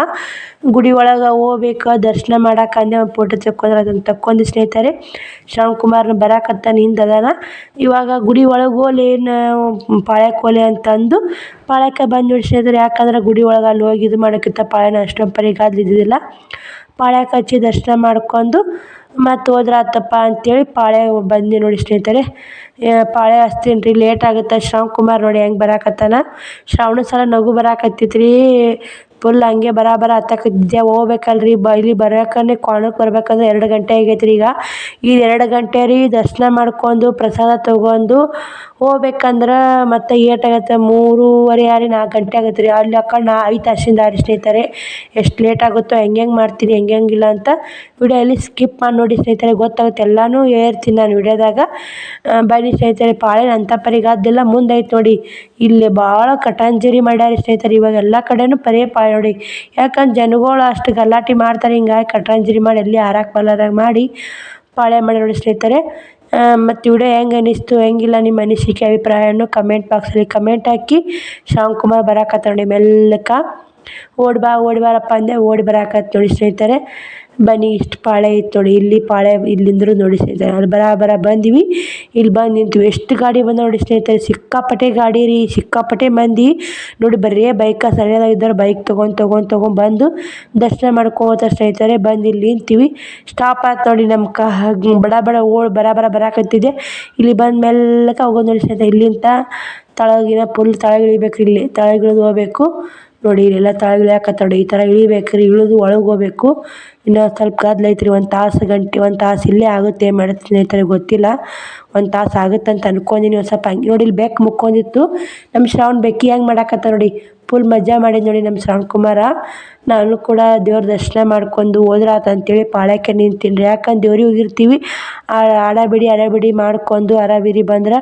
ಗುಡಿ ಒಳಗೆ ಹೋಗ್ಬೇಕು, ದರ್ಶನ ಮಾಡಕ್ಕೆ ಅಂದೆ ಒಂದು ಫೋಟೋ ತೆಕ್ಕೊಂಡ್ರೆ ಅದನ್ನು ತಕ್ಕೊಂಡು ಸ್ನೇಹಿತರೆ. ಶ್ರವಣ್ ಕುಮಾರ್ನ ಬರಾಕತ್ತಾನ ಅದಾನ. ಇವಾಗ ಗುಡಿ ಒಳಗೆ ಹೋಗ್ಲಿ, ಏನು ಪಾಳ್ಯಕ್ಕೆ ಹೋಗ್ಲಿ ಅಂತಂದು ಬಂದು ನೋಡಿ ಸ್ನೇಹಿತರೆ, ಯಾಕಂದ್ರೆ ಗುಡಿ ಒಳಗೆ ಅಲ್ಲಿ ಹೋಗಿ ಇದು ಮಾಡೋಕ್ಕಿಂತ ಪಾಳ್ಯನ ಅಷ್ಟೊಂದು ಪರಿ ಗದ್ದಲ ಇದ್ದಿದ್ದಿಲ್ಲ. ಹಚ್ಚಿ ದರ್ಶನ ಮಾಡ್ಕೊಂಡು ಮತ್ತು ಹೋದ್ರಾತಪ್ಪ ಅಂತೇಳಿ ಪಾಳೆ ಬಂದಿ ನೋಡಿ ಸ್ನೇಹಿತರೆ. ಪಾಳೆ ಹಚ್ತೀನಿ ರೀ ಲೇಟ್ ಆಗುತ್ತೆ. ಶ್ರವಣ್ ಕುಮಾರ್ ನೋಡಿ ಹೆಂಗೆ ಬರಾಕತ್ತಾನ. ಶ್ರವಣ ಸಲ ನಗು ಬರಾಕತ್ತೈತೆ ರೀ ಫುಲ್ ಹಂಗೆ ಬರ ಬರ ಹೋಗ್ಬೇಕಲ್ರಿ, ಬ, ಇಲ್ಲಿ ಬರೋಕನೆ ಕೋಣಕ್ಕೆ ಬರಬೇಕಂದ್ರೆ ಎರಡು ಗಂಟೆ ಆಗೈತೆ ಈಗ. ಈ ಎರಡು ಗಂಟೆ ರೀ ದರ್ಶನ ಮಾಡ್ಕೊಂಡು ಪ್ರಸಾದ ತೊಗೊಂಡು ಹೋಗ್ಬೇಕಂದ್ರೆ ಮತ್ತೆ ಏಟಾಗತ್ತೆ ಮೂರುವರೆ ಆರಿ ನಾಲ್ಕು ಗಂಟೆ ಆಗತ್ತೆ ರೀ. ಅಲ್ಲಿ ಅಕ್ಕ ನಾ ಐದು ತಾಸಿಂದ ದಾರಿ ಸ್ನೇಹಿತರೆ, ಎಷ್ಟು ಲೇಟ್ ಆಗುತ್ತೋ ಹೆಂಗೆ ಹೆಂಗೆ ಮಾಡ್ತೀನಿ ಹೆಂಗೆ ಹೆಂಗಿಲ್ಲ ಅಂತ ವಿಡಿಯೋಲ್ಲಿ ಸ್ಕಿಪ್ ಮಾಡಿ ನೋಡಿ ಸ್ನೇಹಿತರೆ, ಗೊತ್ತಾಗುತ್ತೆ. ಎಲ್ಲನೂ ಹೇಳ್ತೀನಿ ನಾನು ವಿಡಿಯೋದಾಗ. ಬನ್ನಿ ಸ್ನೇಹಿತರೆ ಪಾಳೆ ಅಂತ ಪರಿಗಾದ್ದಿಲ್ಲ, ಮುಂದೈತೆ ನೋಡಿ. ಇಲ್ಲಿ ಭಾಳ ಕಟಾಂಜರಿ ಮಾಡ್ಯಾರ ಸ್ನೇಹಿತರೆ. ಇವಾಗ ಎಲ್ಲ ಕಡೆನೂ ಪರೇ ಪಾಳೆ ನೋಡಿ. ಯಾಕಂದ್ರೆ ಜನಗಳು ಅಷ್ಟು ಗಲಾಟೆ ಮಾಡ್ತಾರೆ, ಹಿಂಗಾಗಿ ಕಟಾಂಜರಿ ಮಾಡಿ ಎಲ್ಲಿ ಆರಾಕ್ ಮಾಡಿ ಪಾಳೆ ಮಾಡಿ ನೋಡಿ ಸ್ನೇಹಿತರೆ. ಮತ್ತು ವಿಡಿಯೋ ಹೆಂಗೆ ಅನ್ನಿಸ್ತು ಹೆಂಗಿಲ್ಲ ನಿಮ್ಮ ಅನಿಸಿಕೆ ಅಭಿಪ್ರಾಯವನ್ನು ಕಮೆಂಟ್ ಬಾಕ್ಸಲ್ಲಿ ಕಮೆಂಟ್ ಹಾಕಿ. ಶ್ಯಾಮ್ ಕುಮಾರ್ ಬರಾಕತ್ತ ನೋಡಿ ಮೆಲ್ಲಕ. ಓಡಿ ಬಾ, ಓಡಿ ಬಾರಪ್ಪ ಅಂದೆ, ಓಡಿ ಬರಾಕತ್ತ ನೋಡಿ ಸ್ನೇಹಿತರೆ. ಬನ್ನಿ, ಇಷ್ಟು ಪಾಳೆ ಇತ್ತು ನೋಡಿ, ಇಲ್ಲಿ ಪಾಳೆ ಇಲ್ಲಿಂದ್ರು ನೋಡಿ ಸ್ನೇಹಿತರೆ. ಅಲ್ಲಿ ಬರ ಬರ ಬಂದ್ವಿ. ಇಲ್ಲಿ ಬಂದು ನಿಂತ್ವಿ. ಎಷ್ಟು ಗಾಡಿ ಬಂದ ನೋಡಿ ಸ್ನೇಹಿತರೆ. ಸಿಕ್ಕಾಪಟ್ಟೆ ಗಾಡಿ ರೀ. ಸಿಕ್ಕಾಪಟ್ಟೆ ಮಂದಿ. ನೋಡಿ ಬರೀ ಬೈಕ ಸರಿಯಾದಾಗಿದ್ದಾರೆ ಬೈಕ್ ತೊಗೊಂಡು ತೊಗೊಂಡು ತೊಗೊಂಡು ಬಂದು ದರ್ಶನ ಮಾಡ್ಕೋತಾರೆ ಸ್ನೇಹಿತರೆ ಬಂದು ಇಲ್ಲಿ ನಿಂತೀವಿ. ಸ್ಟಾಪ್ ಆಯ್ತು ನೋಡಿ ನಮ್ಮ ಕ ಬಡ ಬಡ ಓಡ್ ಬರ ಬರ ಬರಾಕತ್ತಿದೆ. ಇಲ್ಲಿ ಬಂದ ಮೇಲೆ ಹೋಗೋದು ನೋಡಿ ಸ್ನೇಹಿತರೆ. ಇಲ್ಲಿಂದ ತಳಗಿನ ಫುಲ್ ತಳಗಿಳಿಬೇಕು ಇಲ್ಲಿ. ತಳಗಿಳಿದು ಹೋಗ್ಬೇಕು. ನೋಡಿ ಇಲ್ಲೆಲ್ಲ ತಳಗೆ ಇಳಿಯಾಕತ್ತಾವ ನೋಡಿ. ಈ ಥರ ಇಳಿಬೇಕು ರೀ. ಇಳಿದು ಒಳಗೆ ಹೋಗ್ಬೇಕು. ಇನ್ನೂ ಸ್ವಲ್ಪ ಗದ್ದಲ ಐತ್ರಿ ಒಂದು ತಾಸು ಗಂಟೆ, ಒಂದು ತಾಸು ಇಲ್ಲೇ ಆಗುತ್ತೆ ಏನು ಸ್ನೇಹಿತರೆ, ಗೊತ್ತಿಲ್ಲ. ಒಂದು ತಾಸು ಆಗುತ್ತೆ ಅಂತ ಅನ್ಕೊಂಡಿನಿ ಒಂದು ಸ್ವಲ್ಪ ಹಂಗೆ ನೋಡಿ, ಇಲ್ಲಿ ಬೆಕ್ಕು ಮುಕ್ಕೊಂಡಿತ್ತು. ನಮ್ಮ ಶ್ರಾವಣ ಬೆಕ್ಕಿ ಹೆಂಗೆ ಮಾಡಾಕತ್ತ ನೋಡಿ. ಫುಲ್ ಮಜಾ ಮಾಡಿದ್ದು ನೋಡಿ ನಮ್ಮ ಶ್ರವಣ್ ಕುಮಾರ. ನಾನು ಕೂಡ ದೇವ್ರ ದರ್ಶನ ಮಾಡ್ಕೊಂಡು ಹೋದ್ರಾತು ಅಂತೇಳಿ ಪಾಳ್ಯಕ್ಕೆ ನಿಂತೀನಿ ರೀ ಯಾಕಂದ್ರೆ ದೇವ್ರಿಗೆ ಹೋಗಿರ್ತೀವಿ. ಅಡಬಿಡಿ ಅಡಾಬಿಡಿ ಮಾಡ್ಕೊಂಡು ಅರಾಬಿರಿ ಬಂದ್ರೆ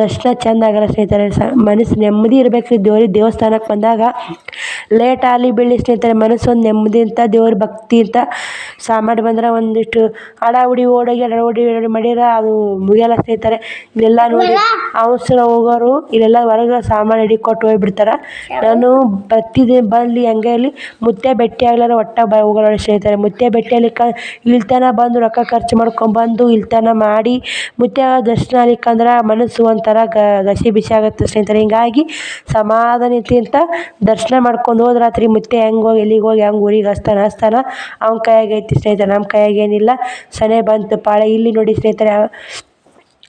ದರ್ಶನ ಚೆಂದ ಆಗಲ್ಲ ಸ್ನೇಹಿತರೆ. ಸ ಮನಸ್ಸು ನೆಮ್ಮದಿ ಇರ್ಬೇಕು ರೀ ದೇವ್ರಿಗೆ. ದೇವಸ್ಥಾನಕ್ಕೆ ಬಂದಾಗ ಲೇಟ್ ಆಗಲಿ ಬೀಳಲಿ ಸ್ನೇಹಿತರೆ. ಮನಸ್ಸು ಒಂದು ನೆಮ್ಮದಿ ಅಂತ, ದೇವ್ರ ಭಕ್ತಿ ಅಂತ ಸಾಮಾನು ಬಂದ್ರೆ ಒಂದಿಷ್ಟು ಅಡಾವುಡಿ ಓಡೋಗಿ ಓಡಿ ಮಾಡಿರ ಅದು ಮುಗಿಯಲ್ಲ ಸ್ನೇಹಿತರೆ. ಇಲ್ಲೆಲ್ಲ ನೋಡಿ ಅವಸರ ಹೋಗೋರು ಇಲ್ಲೆಲ್ಲ ಹೊರಗೆ ಸಾಮಾನು ಹಿಡಿಕೊಟ್ಟು ಹೋಗ್ಬಿಡ್ತಾರೆ. ನಾನು ಬರ್ತಿದ್ದೆ ಬರಲಿ ಹಂಗೆ ಇಲ್ಲಿ ಮುತ್ತೆ ಬೆಟ್ಟಿ ಆಗ್ಲಾರ ಒಟ್ಟ ಬ ಹೋಗೋಣ ಸ್ನೇಹಿತರೆ. ಮುತ್ತೆ ಬೆಟ್ಟಿಯಲ್ಲಿ ಕ ಇಲ್ತನ ಬಂದು ರೊಕ್ಕ ಖರ್ಚು ಮಾಡ್ಕೊಂಬಂದು ಇಲ್ತನ ಮಾಡಿ ಮುತ್ತೆ ದರ್ಶನ ಆಗ್ಲಿಕ್ಕಂದ್ರೆ ಮನಸ್ಸು ಒಂಥರ ಗ ಗಸಿ ಬಿಸಿ ಆಗುತ್ತೆ ಸ್ನೇಹಿತರೆ. ಹಿಂಗಾಗಿ ಅಂತ ದರ್ಶನ ಮಾಡ್ಕೊಂಡು ಹೋದ್ರಾತ್ರಿ ಮುತ್ತೆ ಹೆಂಗೆ ಹೋಗಿ ಎಲ್ಲಿಗೆ ಹೋಗಿ ಹೆಂಗೆ ಊರಿಗೆ ಹಸ್ತಾನ ಹಸ್ತಾನ ಅವ್ನ ಕೈಯಾಗ ಐತಿ ಸ್ನೇಹಿತರೆ ನಮ್ಮ ಕೈಯಾಗ ಏನಿಲ್ಲ ಸನೇ ಬಂತು ಪಾಳೆ ಇಲ್ಲಿ ನೋಡಿ ಸ್ನೇಹಿತರೆ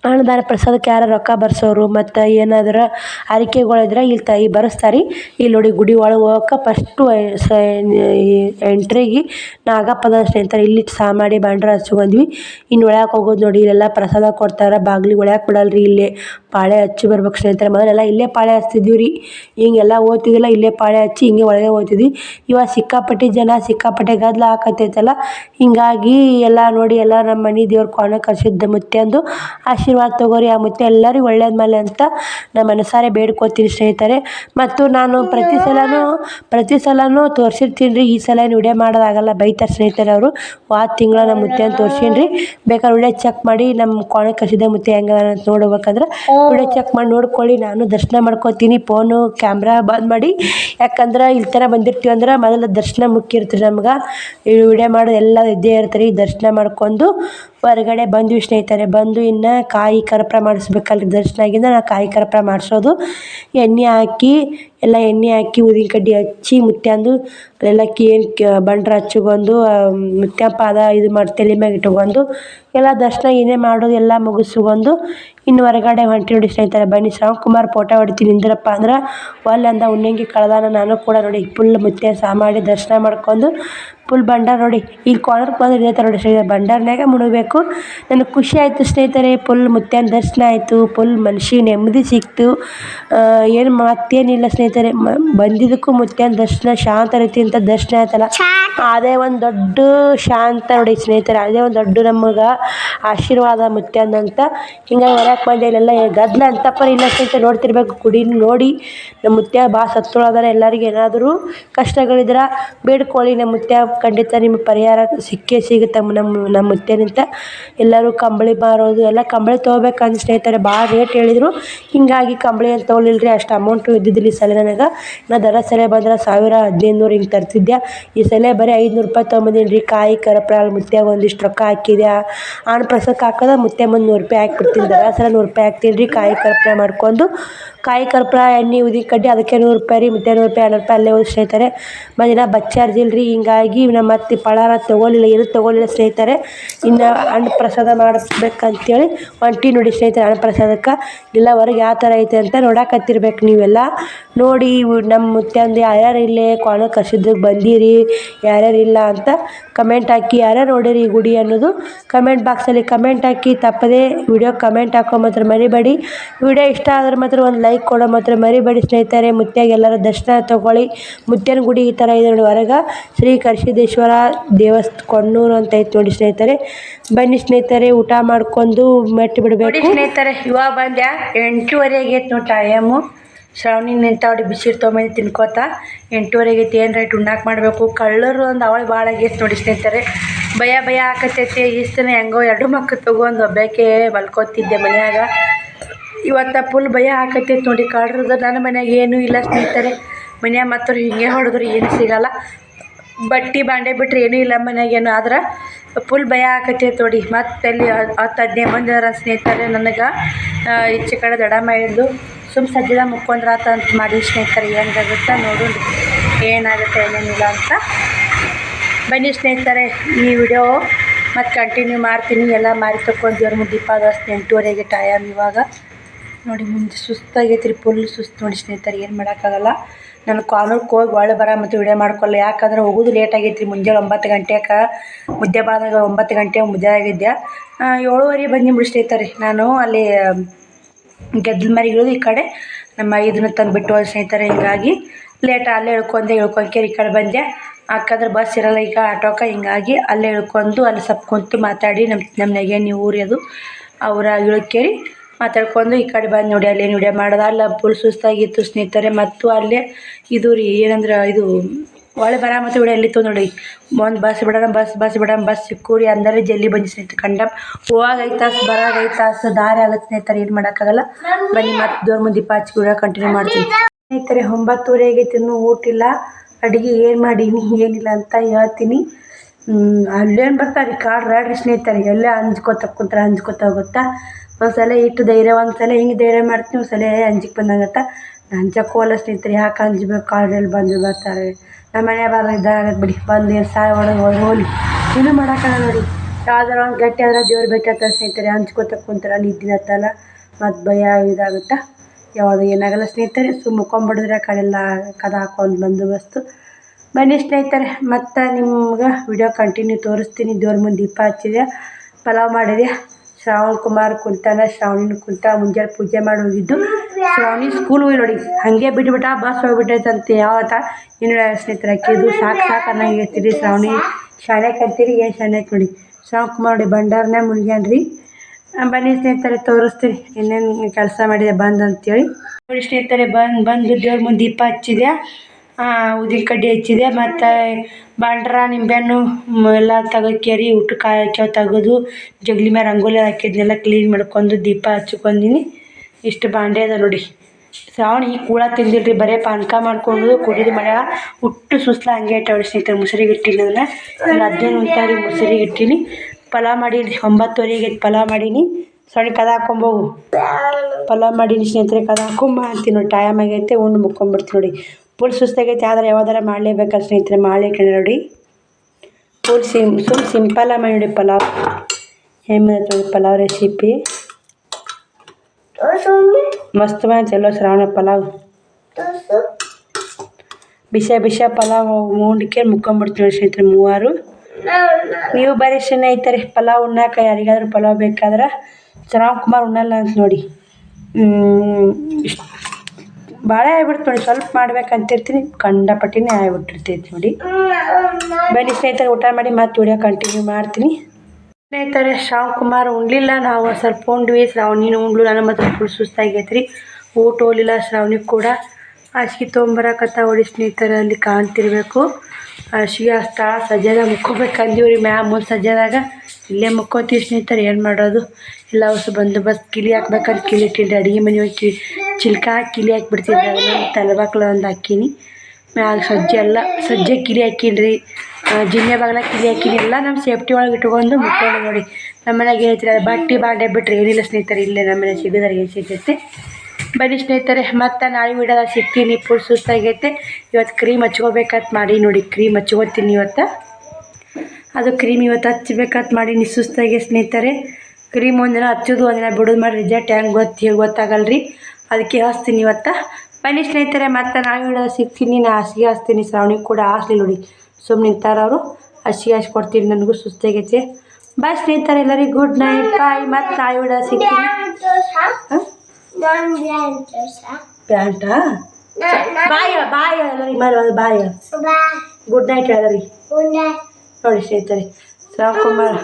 ಅನ್ನದಾನ ಪ್ರಸಾದಕ್ಕೆ ಯಾರು ರೊಕ್ಕ ಬರ್ಸೋರು, ಮತ್ತು ಏನಾದ್ರು ಹರಕೆಗಳಿದ್ರೆ ಇಲ್ಲಿ ತಾಯಿ ಬರೆಸ್ತಾರೆ. ಇಲ್ಲಿ ನೋಡಿ ಗುಡಿ ಒಳಗೆ ಹೋಗಕ್ಕೆ ಫಸ್ಟು ಸ ಎಂಟ್ರಿಗೆ ನಾಗಪದ ಸ್ನೇಹಿತರೆ ಇಲ್ಲಿ ಸಾ ಮಾಡಿ ಬಂಡ್ರ ಹಚ್ಕೊಂಡ್ವಿ ಇನ್ನು ಒಳಗೆ ಹೋಗೋದು ನೋಡಿ, ಇಲ್ಲೆಲ್ಲ ಪ್ರಸಾದ ಕೊಡ್ತಾರೆ, ಬಾಗ್ಲಿಗೆ ಒಳಗೆ ಬಿಡಲ್ಲ ರೀ ಇಲ್ಲೇ. ಪಾಳೆ ಹಚ್ಚಿ ಬರ್ಬೇಕು ಸ್ನೇಹಿತರೆ, ಮೊದಲೆಲ್ಲ ಇಲ್ಲೇ ಪಾಳೆ ಹಚ್ತಿದ್ವಿ ರೀ ಹಿಂಗೆಲ್ಲ ಓದ್ತಿದ್ದಿಲ್ಲ, ಇಲ್ಲೇ ಪಾಳೆ ಹಚ್ಚಿ ಹಿಂಗೆ ಒಳಗೆ ಓದ್ತಿದ್ವಿ ಇವಾಗ ಸಿಕ್ಕಾಪಟ್ಟೆ ಜನ ಸಿಕ್ಕಾಪಟ್ಟೆ ಗದ್ದಲ ಹಾಕತೈತಲ್ಲ ಹಿಂಗಾಗಿ ಎಲ್ಲ ನೋಡಿ ಎಲ್ಲ ನಮ್ಮ ಮನೆ ದೇವ್ರ ಕೋಣ ಕರ್ಸಿದ್ದ ಅಂದು ಆಶೀರ್ವಾದ ತಗೋರಿ, ಆ ಮುತ್ತೆ ಎಲ್ಲರಿಗೂ ಒಳ್ಳೇದ್ ಮೇಲೆ ಅಂತ ನಾನು ಮನಸಾರೆ ಬೇಡ್ಕೊತೀನಿ ಸ್ನೇಹಿತರೆ. ಮತ್ತು ನಾನು ಪ್ರತಿ ಸಲನೂ ಪ್ರತಿ ಸಲನೂ ತೋರ್ಸಿರ್ತೀನಿ ರೀ ಈ ಸಲ ಏನು ವಿಡಿಯೋ ಮಾಡೋದಾಗಲ್ಲ, ಬೈತಾರೆ ಸ್ನೇಹಿತರೆ ಅವರು. ಹೋದ ತಿಂಗಳ ನಮ್ಮ ಮುತ್ತೆಯನ್ನು ತೋರ್ಸೀನಿ ರೀ ಬೇಕಾದ್ರೆ ವಿಡಿಯೋ ಚೆಕ್ ಮಾಡಿ ನಮ್ಮ ಕೋಣೆ ಕಸಿದ ಮುತ್ತೆ ಹೆಂಗೆ ಅಂತ ನೋಡ್ಬೇಕಂದ್ರೆ ವಿಡಿಯೋ ಚೆಕ್ ಮಾಡಿ ನೋಡ್ಕೊಳ್ಳಿ. ನಾನು ದರ್ಶನ ಮಾಡ್ಕೊತೀನಿ, ಫೋನು, ಕ್ಯಾಮ್ರಾ ಬಂದ್ ಮಾಡಿ. ಯಾಕಂದ್ರೆ ಇಲ್ಲಿ ತರ ಬಂದಿರ್ತೀವಿ ಅಂದ್ರೆ ಮೊದಲು ದರ್ಶನ ಮುಖ್ಯ ಇರ್ತದೆ ನಮ್ಗೆ. ವಿಡಿಯೋ ಮಾಡೋದು ಎಲ್ಲ ಇದ್ದೇ ಇರ್ತಾರೆ ದರ್ಶನ ಮಾಡ್ಕೊಂಡು ಹೊರಗಡೆ ಬಂದ್ವಿ ಸ್ನೇಹಿತರೆ. ಬಂದು ಇನ್ನು ಕಾಯಿ ಕರ್ಪೂರ ಮಾಡಿಸ್ಬೇಕಲ್ರಿ ದರ್ಶನ ಆಗಿಂದ ನಾ ಕಾಯಿ ಕರ್ಪೂರ ಮಾಡಿಸೋದು. ಎಣ್ಣೆ ಹಾಕಿ ಎಲ್ಲ ಎಣ್ಣೆ ಹಾಕಿ, ಊದಿನ ಕಡ್ಡಿ ಹಚ್ಚಿ ಮುತ್ಯಂದು ಎಲ್ಲ ಕೇನ್ ಬಂಡ್ರ ಹಚ್ಕೊಂಡು ಮುತ್ಯ ಪಾದ ಇದು ಮಾಡಿ ತಲೆ ಮ್ಯಾಗ ಇಟ್ಕೊಂಡು, ಎಲ್ಲ ದರ್ಶನ ಏನೇ ಮಾಡೋದು ಎಲ್ಲ ಮುಗಿಸ್ಕೊಂಡು ಇನ್ನು ಹೊರಗಡೆ ಹೊಂಟಿ ನೋಡಿ ಸ್ನೇಹಿತರೆ, ಬನ್ನಿ. ಕುಮಾರ್ ಫೋಟೋ ಹೊಡಿತೀನಿ ನಿಂದ್ರಪ್ಪ ಅಂದ್ರೆ ಅಂದ ಉಣ್ಣಂಗಿ ಕಳ್ದಾನ, ನಾನು ಕೂಡ ನೋಡಿ ಫುಲ್ ಮುತ್ಯ ಸಹ ಮಾಡಿ ದರ್ಶನ ಮಾಡ್ಕೊಂಡು ಫುಲ್ ಭಂಡಾರ ನೋಡಿ. ಈ ಕಾರ್ನರ್ಗೆ ಬಂದ್ರೆ ಇದೇ ಥರ ನೋಡಿ ಸ್ನೇಹಿತರೆ ಭಂಡಾರ್ನಾಗ ಮುಳುಗಬೇಕು. ನನಗೆ ಖುಷಿ ಆಯಿತು ಸ್ನೇಹಿತರೆ ಫುಲ್ ಮುತ್ಯನ ದರ್ಶನ ಆಯಿತು ಫುಲ್ ಮನುಷ್ಯ ನೆಮ್ಮದಿ ಸಿಕ್ತು. ಏನು ಮತ್ತೇನಿಲ್ಲ ಸ್ನೇಹಿತರೆ. ಸ್ನೇಹಿತರೆ ಬಂದಿದ್ದಕ್ಕೂ ಮುತ್ಯನ ದರ್ಶನ ಶಾಂತ ರೀತಿಯಿಂದ ದರ್ಶನ ಆಯ್ತಲ್ಲ? ಅದೇ ಒಂದು ದೊಡ್ಡ ಶಾಂತ ನೋಡಿ ಸ್ನೇಹಿತರೆ ಅದೇ ಒಂದು ದೊಡ್ಡ ನಮಗೆ ಆಶೀರ್ವಾದ ಮುತ್ಯಂದಂತ ಹಿಂಗಾಗಿ ಹೊರಗೆ ಬಂದೆ ಇಲ್ಲೆಲ್ಲ ಗದ್ದಲ ಅಂತಪ್ಪ ಇಲ್ಲ ಸ್ನೇಹಿತರೆ ನೋಡ್ತಿರ್ಬೇಕು ಕುಡಿ ನೋಡಿ. ನಮ್ಮ ಮುತ್ಯ ಭಾಳ ಸತ್ತೊಳದಾರ ಎಲ್ಲರಿಗೆ ಏನಾದರೂ ಕಷ್ಟಗಳಿದ್ರೆ ಬೇಡ್ಕೊಳ್ಳಿ ನಮ್ಮ ಮುತ್ಯ ಖಂಡಿತ ನಿಮ್ಗೆ ಪರಿಹಾರ ಸಿಕ್ಕೇ ಸಿಗುತ್ತೆ ನಮ್ಮ ನಮ್ಮ ಮುತ್ಯನಿಂದ ಎಲ್ಲರೂ ಕಂಬಳಿ ಮಾರೋದು ಎಲ್ಲ ಕಂಬಳಿ ತೊಗೋಬೇಕಂತ ಸ್ನೇಹಿತರೆ ಭಾಳ ರೇಟ್ ಹೇಳಿದರು. ಹಿಂಗಾಗಿ ಕಂಬಳಿ ಅಂತ ತೊಗೊಳಿಲ್ರಿ ಅಷ್ಟು ಅಮೌಂಟು ಇದ್ದಿದ್ದಿಲ್ಲ ಈ ಸಲ. ನನಗೆ ನಾ ದರ ಸಲ ಬಂದ್ರೆ ಸಾವಿರ ಹದಿನೈದು ನೂರು ಹಿಂಗೆ ತರ್ತಿದ್ದೆ ಈ ಸಲ ಬರೀ ಐದುನೂರು ರೂಪಾಯಿ ತೊಗೊಂಬಂದೀನಿ ರೀ. ಕಾಯಿ ಅಲ್ಲಿ ಮುತ್ಯಾಗ ಒಂದಿಷ್ಟು ರೊಕ್ಕ ಹಾಕಿದ್ಯಾ. ಆಣ ಪ್ರಸಕ್ಕೆ ಹಾಕೋದ ಮುತ್ಯ ಮುಂದೆ ನೂರು ರೂಪಾಯಿ ಹಾಕ್ಬಿಡ್ತೀನಿ. ದರ ಸಲ ನೂರು ರೂಪಾಯಿ ಹಾಕ್ತೀನಿ ರೀ. ಕಾಯಿ ಕರ್ಪೂರ ಮಾಡ್ಕೊಂಡು ಕಾಯಿ ಕರ್ಪೂರ ಎಣ್ಣೆ ಉದಿ ಕಡ್ಡಿ ಅದಕ್ಕೆ ನೂರು ರೂಪಾಯಿ ರೀ. ಮುತ್ಯ ನೂರು ರೂಪಾಯಿ, ಎರಡು ರೂಪಾಯಿ ಅಲ್ಲೇ ಹೋಗಿ ಸ್ನೇಹಿತರೆ. ಮದಿನ ಬಚ್ಚಾರ್ಜಿಲ್ಲ ರೀ ಹಿಂಗಾಗಿ ನಮ್ಮ ಮತ್ತೆ ಪಳಾರ ತೊಗೊಳಿಲ್ಲ ಏನೂ ತೊಗೊಳಿಲ್ಲ ಸ್ನೇಹಿತರೆ. ಇನ್ನು ಅಣ್ಣ ಪ್ರಸಾದ ಮಾಡಿಸ್ಬೇಕಂತೇಳಿ ಒಂಟಿ ನೋಡಿ ಸ್ನೇಹಿತರೆ ಅಣ್ಣ ಪ್ರಸಾದಕ್ಕೆ. ಇಲ್ಲ ಹೊರಗೆ ಯಾವ ಥರ ಐತೆ ಅಂತ ನೋಡಕತ್ತಿರ್ಬೇಕು ನೀವೆಲ್ಲ. ನೋಡಿ ನಮ್ಮ ಮುತ್ಯಂದು ಯಾರ್ಯಾರು ಇಲ್ಲೇ ಕೋಣ ಕರ್ಸಿದ್ದಕ್ಕೆ ಬಂದೀರಿ, ಯಾರ್ಯಾರು ಇಲ್ಲ ಅಂತ ಕಮೆಂಟ್ ಹಾಕಿ, ಯಾರ್ಯಾರು ನೋಡಿರಿ ಈ ಗುಡಿ ಅನ್ನೋದು ಕಮೆಂಟ್ ಬಾಕ್ಸಲ್ಲಿ ಕಮೆಂಟ್ ಹಾಕಿ. ತಪ್ಪದೇ ವಿಡಿಯೋ ಕಮೆಂಟ್ ಹಾಕೋ ಮಾತ್ರ ಮರಿಬೇಡಿ. ವಿಡಿಯೋ ಇಷ್ಟ ಆದ್ರೆ ಮಾತ್ರ ಒಂದು ಲೈಕ್ ಕೊಡೋ ಮಾತ್ರ ಮರಿಬೇಡಿ ಸ್ನೇಹಿತರೆ. ಮುತ್ಯಾಗ ಎಲ್ಲರ ದರ್ಶನ ತಗೊಳ್ಳಿ. ಮುತ್ಯನ ಗುಡಿ ಈ ಥರ ಇದೆ ನೋಡಿ ಹೊರಗೆ. ಶ್ರೀ ಕರ್ಷಿದೇಶ್ವರ ದೇವಸ್ಥ, ಕೊಣ್ಣೂರು ಅಂತ ಐತೆ ನೋಡಿ ಸ್ನೇಹಿತರೆ. ಬನ್ನಿ ಸ್ನೇಹಿತರೆ, ಊಟ ಮಾಡ್ಕೊಂಡು ಮೆಟ್ಟು ಬಿಡಬೇಕು ಸ್ನೇಹಿತರೆ, ಇವಾಗ ಬಂದ್ಯಾ? ಎಂಟೂವರೆ ಆಗೈತೆ ನೋಡಿ ಟೈಮು ಶ್ರಾವಣಿ ನಿಂತಾವಡಿ ಬಿಸಿರು ತೊಗೊಂಬಂದು ತಿನ್ಕೋತ ಎಂಟೂವರೆಗೆ ಆಗೈತಿ ಏನು ರೈಟ್ ಉಣ್ಣಾಕ್ ಮಾಡಬೇಕು. ಕಳ್ಳರು ಒಂದು ಅವಳು ಭಾಳ ಆಗೈತೆ ನೋಡಿ ಸ್ನೇಹಿತರೆ. ಭಯ ಭಯ ಆಕತೈತಿ ಈಸ್ತನ ಹೆಂಗೋ ಎರಡು ಮಕ್ಕಳು ತಗೊಂಡು ಒಬ್ಬಕ್ಕೆ ಮಲ್ಕೋತಿದ್ದೆ ಮನ್ಯಾಗ. ಇವತ್ತು ಫುಲ್ ಭಯ ಆಕತೈತಿ ನೋಡಿ. ಕಳ್ಳರು ನನ್ನ ಮನ್ಯಾಗ ಏನೂ ಇಲ್ಲ ಸ್ನೇಹಿತರೆ. ಮನ್ಯಾಗ ಮತ್ತವ್ರು ಹಿಂಗೆ ಹೊಡೆದ್ರು ಏನು ಸಿಗಲ್ಲ. ಬಟ್ಟೆ ಬಾಂಡೆ ಬಿಟ್ಟರೆ ಏನೂ ಇಲ್ಲ ಮನ್ಯಾಗ ಏನು. ಆದ್ರೆ ಫುಲ್ ಭಯ ಆಕತೈತಿ ನೋಡಿ. ಮತ್ತೆ ಅಲ್ಲಿ ಹತ್ತು ಹದಿನೈದು ಮಂದಿ ಸ್ನೇಹಿತರೆ ನನಗೆ. ಈಚೆ ಕಡೆ ದಡ ಮಾಡಿದ್ದು ಸುಮ್ಮ ಸಜ್ಜದ ಮುಕ್ಕೊಂಡ್ರ ಅಂತ ಮಾಡಿ ಸ್ನೇಹಿತರೆ ಹೆಂಗಾಗುತ್ತೆ ನೋಡೋಣ ಏನಾಗುತ್ತೆ ಏನೇನಿಲ್ಲ ಅಂತ. ಬನ್ನಿ ಸ್ನೇಹಿತರೆ, ಈ ವಿಡಿಯೋ ಮತ್ತು ಕಂಟಿನ್ಯೂ ಮಾಡ್ತೀನಿ. ಎಲ್ಲ ಮಾರಿ ತಗೊಂಡು ದೇವ್ರ ಮುಂದೆ ದೀಪ ಹಚ್ತೀನಿ ಎಂಟೂವರೆಗೆ ಟೈಮ್ ಇವಾಗ. ನೋಡಿ, ಮುಂದೆ ಸುಸ್ತಾಗೈತ್ರಿ ಫುಲ್ ಸುಸ್ತು ನೋಡಿ ಸ್ನೇಹಿತರೆ, ಏನು ಮಾಡೋಕ್ಕಾಗಲ್ಲ. ನಾನು ಕಾನೂರ್ಗೆ ಹೋಗಿ ಒಳ್ಳೆ ಬರ ಮತ್ತು ವಿಡಿಯೋ ಮಾಡ್ಕೊಲ್ಲ. ಯಾಕಂದ್ರೆ ಹೋಗೋದು ಲೇಟ್ ಆಗೈತೆ ರೀ ಮುಂಜಾನೆ ಒಂಬತ್ತು ಗಂಟೆಗೆ ಮುದ್ದೆ ಬಾದಾಗ ಒಂಬತ್ತು ಗಂಟೆ ಮುದ್ದೆ ಆಗಿದ್ದೆ ಏಳುವರೆ ಬಂದು ಬಿಡಿ ನಾನು ಅಲ್ಲಿ ಗೆದ್ದಲು ಮರಿಗಳು ಈ ಕಡೆ. ನಮ್ಮ ಇದನ್ನ ತಂದು ಬಿಟ್ಟು ಹೋದ ಸ್ನೇಹಿತರೆ, ಹಿಂಗಾಗಿ ಲೇಟ್ ಅಲ್ಲೇ ಇಳ್ಕೊಂಡೆ ಇಳ್ಕೊಂಕೇರಿ ಈ ಕಡೆ ಬಂದೆ. ಅಕ್ಕಂದ್ರೆ ಬಸ್ ಇರಲ್ಲ, ಈಗ ಆಟೋಕ ಹಿಂಗಾಗಿ ಅಲ್ಲೇ ಇಳ್ಕೊಂಡು ಅಲ್ಲಿ ಸ್ವಲ್ಪ ಕುಂತು ಮಾತಾಡಿ ನಮ್ಮ ನಮ್ಮ ನೆಗೆನಿ ಊರಿ ಅದು ಅವರ ಇಳ್ಕೇರಿ ಮಾತಾಡ್ಕೊಂಡು ಈ ಕಡೆ ಬಂದು ನೋಡಿ, ಅಲ್ಲೇ ವಿಡಿಯೋ ಮಾಡೋದು. ಅಲ್ಲ ಫುಲ್ ಸುಸ್ತಾಗಿತ್ತು ಸ್ನೇಹಿತರೆ, ಮತ್ತು ಅಲ್ಲೇ ಇದು ರೀ, ಏನಂದ್ರೆ ಇದು ಒಳ್ಳೆ ಬರ ಮತ್ತು ವಿಡಿಯೋ ಎಲ್ಲಿತ್ತು ನೋಡಿ. ಒಂದು ಬಸ್ ಬಿಡೋಣ ಬಸ್ ಬಸ್ ಬಿಡೋಣ ಬಸ್ ಸಿಕ್ಕೂರಿ ಅಂದರೆ ಜಲ್ಲಿ ಬಂದು ಸ್ನೇಹಿತರೆ. ಕಂಡ ಹೋಗಾಗ ಐದು ತಾಸು ಬರಾಗ ದಾರಿ ಆಗುತ್ತೆ ಸ್ನೇಹಿತರೆ, ಏನು ಮಾಡೋಕ್ಕಾಗಲ್ಲ. ಬನ್ನಿ ಮತ್ತೆ ದೇವ್ರ ಮುಂದೆ ದೀಪ ವಿಡಿಯೋ ಕಂಟಿನ್ಯೂ ಮಾಡ್ತೀನಿ ಸ್ನೇಹಿತರೆ, ಒಂಬತ್ತುವರೆ ಆಗೈತೆ ಊಟಿಲ್ಲ ಊಟ ಇಲ್ಲ. ಅಡುಗೆ ಏನು ಮಾಡೀನಿ, ಏನಿಲ್ಲ ಅಂತ ಹೇಳ್ತೀನಿ. ಅಲ್ಲೇನು ಬರ್ತಾರೆ? ಕಾಡು ರಾಡ್ರಿ ಸ್ನೇಹಿತರೆ, ಎಲ್ಲೇ ಅಂಜ್ಕೋತ ಕುಂತ್ರೆ, ಅಂಜ್ಕೊತ ಹೋಗುತ್ತಾ? ಒಂದ್ಸಲ ಇಟ್ಟು ಧೈರ್ಯ, ಒಂದ್ಸಲ ಹಿಂಗೆ ಧೈರ್ಯ ಮಾಡ್ತೀನಿ, ಒಂದ್ಸಲ ಅಂಜಿಕೆ ಬಂದಂಗತ್ತ. ಅಂಜಕ್ಕೂ ಅಲ್ಲ ಸ್ನೇಹಿತರೆ, ಯಾಕೆ ಅಂಜಬೇಕು? ಕಾಡ್ರಲ್ಲಿ ಬಂದು ಬರ್ತಾರೆ? ನಮ್ಮ ಮನೆ ಬಾರ ಇದ್ದಾಗ ಬಿಡಿ, ಬಂದು ಏನು ಸಾಯ ಒಳಗೆ ಹೋಗಿ, ಹೋಗ್ಲಿ. ಏನೂ ಮಾಡೋಕ್ಕಲ್ಲ ನೋಡಿ. ಯಾವ್ದಾರ ಒಂದು ಗಟ್ಟಿ ಆದ್ರೆ ದೇವ್ರು ಭೇಟಿ ಸ್ನೇಹಿತರೆ, ಹಂಚ್ಕೊತ ಕುಂತಾರೆ, ಅಲ್ಲಿ ಹತ್ತಲ್ಲ ಮತ್ತು ಭಯ ಇದಾಗುತ್ತಾ? ಯಾವುದು ಏನಾಗಲ್ಲ ಸ್ನೇಹಿತರೆ, ಸುಮ್ಮ ಮುಖಂಬಿಡಿದ್ರೆ ಕಡೆಲ್ಲ ಕದ ಹಾಕೊಂಡು ಬಂದೋಬಸ್ತು. ಬನ್ನಿ ಸ್ನೇಹಿತರೆ, ಮತ್ತು ನಿಮ್ಗೆ ವಿಡಿಯೋ ಕಂಟಿನ್ಯೂ ತೋರಿಸ್ತೀನಿ. ದೇವ್ರ ಮುಂದೆ ದೀಪ ಹಚ್ಚಿದೆ ಪಲಾವ್ ಮಾಡಿದೆ ಶ್ರಾವಣ್ ಕುಮಾರ್ ಕುಂತಾನ, ಶ್ರಾವಣಿನ ಕುಂತ ಮುಂಜಾನೆ ಪೂಜೆ ಮಾಡಿ ಹೋಗಿದ್ದು. ಶ್ರಾವಣಿ ಸ್ಕೂಲ್ ಹೋಗಿ ನೋಡಿ. ಹಾಗೆ ಬಿಟ್ಬಿಟ್ಟ ಬಸ್ ಹೋಗ್ಬಿಟ್ಟೈತಂತೆ ಯಾವತ್ತ? ಇನ್ನು ಸ್ನೇಹಿತರೆ ಅಕ್ಕಿದ್ದು ಸಾಕು ಸಾಕು ಅನ್ನಂಗೆ ಇರ್ತೀರಿ ಶ್ರಾವಣಿ. ಶಾಲೆ ಕಲ್ತೀರಿ, ಏನು ಶಾಲೆ ನೋಡಿ. ಶ್ರಾವಣ ಕುಮಾರ್ ನೋಡಿ, ಭಂಡಾರನೇ ಮುಳುಗ್ಯಾನ್ರಿ. ಬನ್ನಿ ಸ್ನೇಹಿತರೆ, ತೋರಿಸ್ತೀನಿ. ಇನ್ನೇನು ಕೆಲಸ ಮಾಡಿದೆ, ಬಂದು ಅಂತೇಳಿ. ನೋಡಿ ಸ್ನೇಹಿತರೆ, ಬಂದು ಬಂದು, ದೇವ್ರ ಮುಂದೆ ದೀಪ ಹಚ್ಚಿದೆ ಉದಿನ ಕಡ್ಡಿ ಹಚ್ಚಿದೆ, ಮತ್ತು ಬಾಂಡ್ರ, ನಿಂಬೆಹಣ್ಣು ಎಲ್ಲ ತೆಗೆದ್ಕೇರಿ ಊಟಕ್ಕೆ ಹಾಕ್ಯಾವ ತೆಗೆದು, ಜಗಲಿ ಮೇಲೆ ರಂಗೋಲಿ ಹಾಕಿದ್ನೆಲ್ಲ ಕ್ಲೀನ್ ಮಾಡ್ಕೊಂಡು ದೀಪ ಹಚ್ಕೊಂದಿನಿ ಇಷ್ಟು ಬಾಂಡೆ ಅದ ನೋಡಿ. ಶ್ರಾವಣ ಈಗ ಕೂಳ ತಿಂದಿಲ್ರಿ, ಬರೇ ಪಾನಕ ಮಾಡ್ಕೊಂಡು ಕುಡಿದು ಮಳೆ, ಹುಟ್ಟು ಸುಸ್ಲ ಹಂಗೆ ಇಟ್ಟವಳು ಸ್ನೇಹಿತರೆ, ಮುಸರಿಗೆ ಇಟ್ಟಿನಿ ಅದನ್ನ. ಹದಿನೈದು ನಿಮಿಷ ರೀ ಮುಸರಿಗೆ ಇಟ್ಟಿನಿ. ಪಲಾವ್ ಮಾಡೀನಿ, ಒಂಬತ್ತುವರೆಗೆ ಪಲಾವ್ ಮಾಡೀನಿ. ಸಣ್ಣ ಕದ ಹಾಕೊಂಬೋಗು ಪಲಾವ್ ಮಾಡೀನಿ ಸ್ನೇಹಿತರೆ, ಕದ ಹಾಕೊಂಬ ಅಂತೀನಿ ನೋಡಿ, ಟೈಮ್ ಆಗೈತೆ, ಉಂಡು ಮುಕ್ಕೊಂಬಿಡ್ತೀನಿ ನೋಡಿ. ಫುಲ್ ಸುಸ್ತಾಗೈತೆ ಆದರೆ ಯಾವ್ದಾರ ಮಾಡಲೇಬೇಕಲ್ಲ ಸ್ನೇಹಿತರೆ ಮಾಡ್ಲಿಕ್ಕೆ ನೋಡಿ ಫುಲ್ ಸಿಮ್ ಸುಮ್ ಸಿಂಪಲ್ಲ ಮಾಡಿ ನೋಡಿ ಪಲಾವ್. ಹೆಮ್ಮೆ ನೋಡಿ ಪಲಾವ್ ರೆಸಿಪಿ ಮಸ್ತ್ ಬಂತು ಚಲೋ ಶ್ರಾವಣ ಪಲಾವ್. ಬಿಸ ಬಿಸ ಪಲಾವ್ ಉಂಡ್ಕೆ ಮುಕ್ಕೊಂಬಿಡ್ತೀವಿ ನೋಡಿ ಸ್ನೇಹಿತರೆ ಮೂವರು. ನೀವು ಬರೀ ಸ್ನೇಹಿತರೆ ಪಲಾವ್ ಉಣ್ಣಾಕ ಯಾರಿಗಾದ್ರೂ ಪಲಾವ್ ಬೇಕಾದ್ರೆ ಶ್ರಾವಣ್ ಕುಮಾರ್ ಉಣ್ಣಲ್ಲ ಅಂತ ನೋಡಿ. ಹ್ಮ್, ಇಷ್ಟ್ ಭಾಳ ಆಗ್ಬಿಡ್ತು ನೋಡಿ, ಸ್ವಲ್ಪ ಮಾಡ್ಬೇಕಂತಿರ್ತೀನಿ. ಕಂಡಪಟ್ಟಿನೇ ಆಗ್ಬಿಟ್ಟಿರ್ತೈತಿ ನೋಡಿ. ಬನ್ನಿ ಸ್ನೇಹಿತರೆ, ಊಟ ಮಾಡಿ ಮತ್ತೆ ವಿಡಿಯೋ ಕಂಟಿನ್ಯೂ ಮಾಡ್ತೀನಿ. ಸ್ನೇಹಿತರೆ ಶ್ರಾವಣ್ ಕುಮಾರ್ ಉಣ್ಲಿಲ್ಲ. ನಾವು ಸ್ವಲ್ಪ ಉಂಡ್ವಿ. ಶ್ರಾವಣಿನ ಉಂಡ್ಲು. ನಾನು ಮತ್ತೆ ಫುಲ್ ಸುಸ್ತಾಗೈತೆ ರೀ ಊಟ ಹೋಗ್ಲಿಲ್ಲ. ಶ್ರಾವಣಿಗೆ ಕೂಡ. ಹಾಸಿಗೆ ತೊಗೊಂಬರಕತ್ತ ಹೊಡಿ ಸ್ನೇಹಿತರಲ್ಲಿ ಕಾಣ್ತಿರ್ಬೇಕು. ಅಷ್ಟ ಸಜ್ಜದ ರೀ ಮ್ಯಾ ಮುಂದೆ ಸಜ್ಜದಾಗ ಇಲ್ಲೇ ಮುಕ್ಕೋತೀವಿ ಸ್ನೇಹಿತರೆ, ಏನು ಮಾಡೋದು? ಇಲ್ಲ ಹೊಸ ಬಂದೋಬಸ್ತ್ ಕಿಲಿ ಹಾಕ್ಬೇಕಂತ ಕಿಲಿ ಇಟ್ಟಿದ್ದೆ. ಅಡುಗೆ ಮನೆ ಹೋಗಿ ಕಿ ಚಿಲ್ಕ ಹಾಕಿ ಕಿಲಿ ಹಾಕ್ಬಿಡ್ತಿದ್ದೆ. ಅದನ್ನು ತಲೆಬಾಕ್ಲ ಒಂದು ಹಾಕೀನಿ. ಮ್ಯಾಗ ಸಜ್ಜೆ ಎಲ್ಲ ಸಜ್ಜೆ ಕಿಲಿ ಹಾಕೀನಿ ರೀ ಜಿನ್ನೆ ಬಾಗ್ಲ ಕಿಲಿ ಹಾಕೀನಿ. ಎಲ್ಲ ನಮ್ಮ ಸೇಫ್ಟಿ ಒಳಗೆ ಇಟ್ಕೊಂಡು ಮುಕ್ಕೊಂಡು ನೋಡಿ. ನಮ್ಮ ಮನೆಗೆ ಹೇಳ್ತೀರ ಬಟ್ಟೆ ಬಾಂಡೆ ಬಿಟ್ಟರೆ ಏನಿಲ್ಲ ಸ್ನೇಹಿತರೆ, ಇಲ್ಲೇ ನಮ್ಮ ಮನೆ ಸಿಗೋದಾರೆ ಏನು ಸಿಗ್ತೈತೆ? ಬನ್ನಿ ಸ್ನೇಹಿತರೆ ಮತ್ತೆ ನಾಳೆ ವಿಡಲ್ಲ ಸಿಗ್ತೀನಿ ಫುಲ್ ಸುಸ್ತಾಗೈತೆ ಇವತ್ತು ಕ್ರೀಮ್ ಹಚ್ಕೋಬೇಕಂತ ಮಾಡಿ ನೋಡಿ ಕ್ರೀಮ್ ಹಚ್ಕೋತೀನಿ ಇವತ್ತು. ಅದು ಕ್ರೀಮ್ ಇವತ್ತು ಹಚ್ಬೇಕಂತ ಮಾಡಿ ನೀ ಸುಸ್ತಾಗೆ ಸ್ನೇಹಿತರೆ. ಕ್ರೀಮ್ ಒಂದಿನ ಹಚ್ಚೋದು ಒಂದಿನ ಬಿಡೋದು ಮಾಡಿ ರಿಸಲ್ಟ್ ಹೆಂಗೆ ಗೊತ್ತು ಗೊತ್ತಾಗಲ್ಲ ರೀ ಅದಕ್ಕೆ ಹಚ್ತೀನಿ ಇವತ್ತು. ಬನ್ನಿ ಸ್ನೇಹಿತರೆ ಮತ್ತೆ ನಾಳೆ ವಿಡಲ್ಲ ಸಿಗ್ತೀನಿ ನಾನು ಹಸಿಗೆ ಹಾಸ್ತೀನಿ ಶ್ರಾವಣಿ ಕೂಡ ಹಾಸ್ಲಿ ನೋಡಿ. ಸುಮ್ಮನೆ ನಿಂತಾರವರು ಅವರು ಹಾಸಿಗೆ ಹಾಸಿ ಕೊಡ್ತೀನಿ ನನಗೂ ಸುಸ್ತಾಗೈತೆ ಬಾಯ್ ಸ್ನೇಹಿತರೆ ಎಲ್ಲರಿಗೂ ಗುಡ್ ನೈಟ್ ಬಾಯ್ ಮತ್ತೆ ನಾಳೆ ಸಿಕ್ಕಿ ಸಿಗ್ತೀನಿ. ಪ್ಯಾಂಟಾ ಬಾಯ್ ಬಾಯ್ ಎಲ್ಲರಿಗೆ ಬಾಯ ಬಾಯ್ ಗುಡ್ ನೈಟ್ ಹೇಳ್ರಿ ನೋಡಿ ಸ್ನೇಹಿತರೆ ರಾಮ್ ಕುಮಾರ್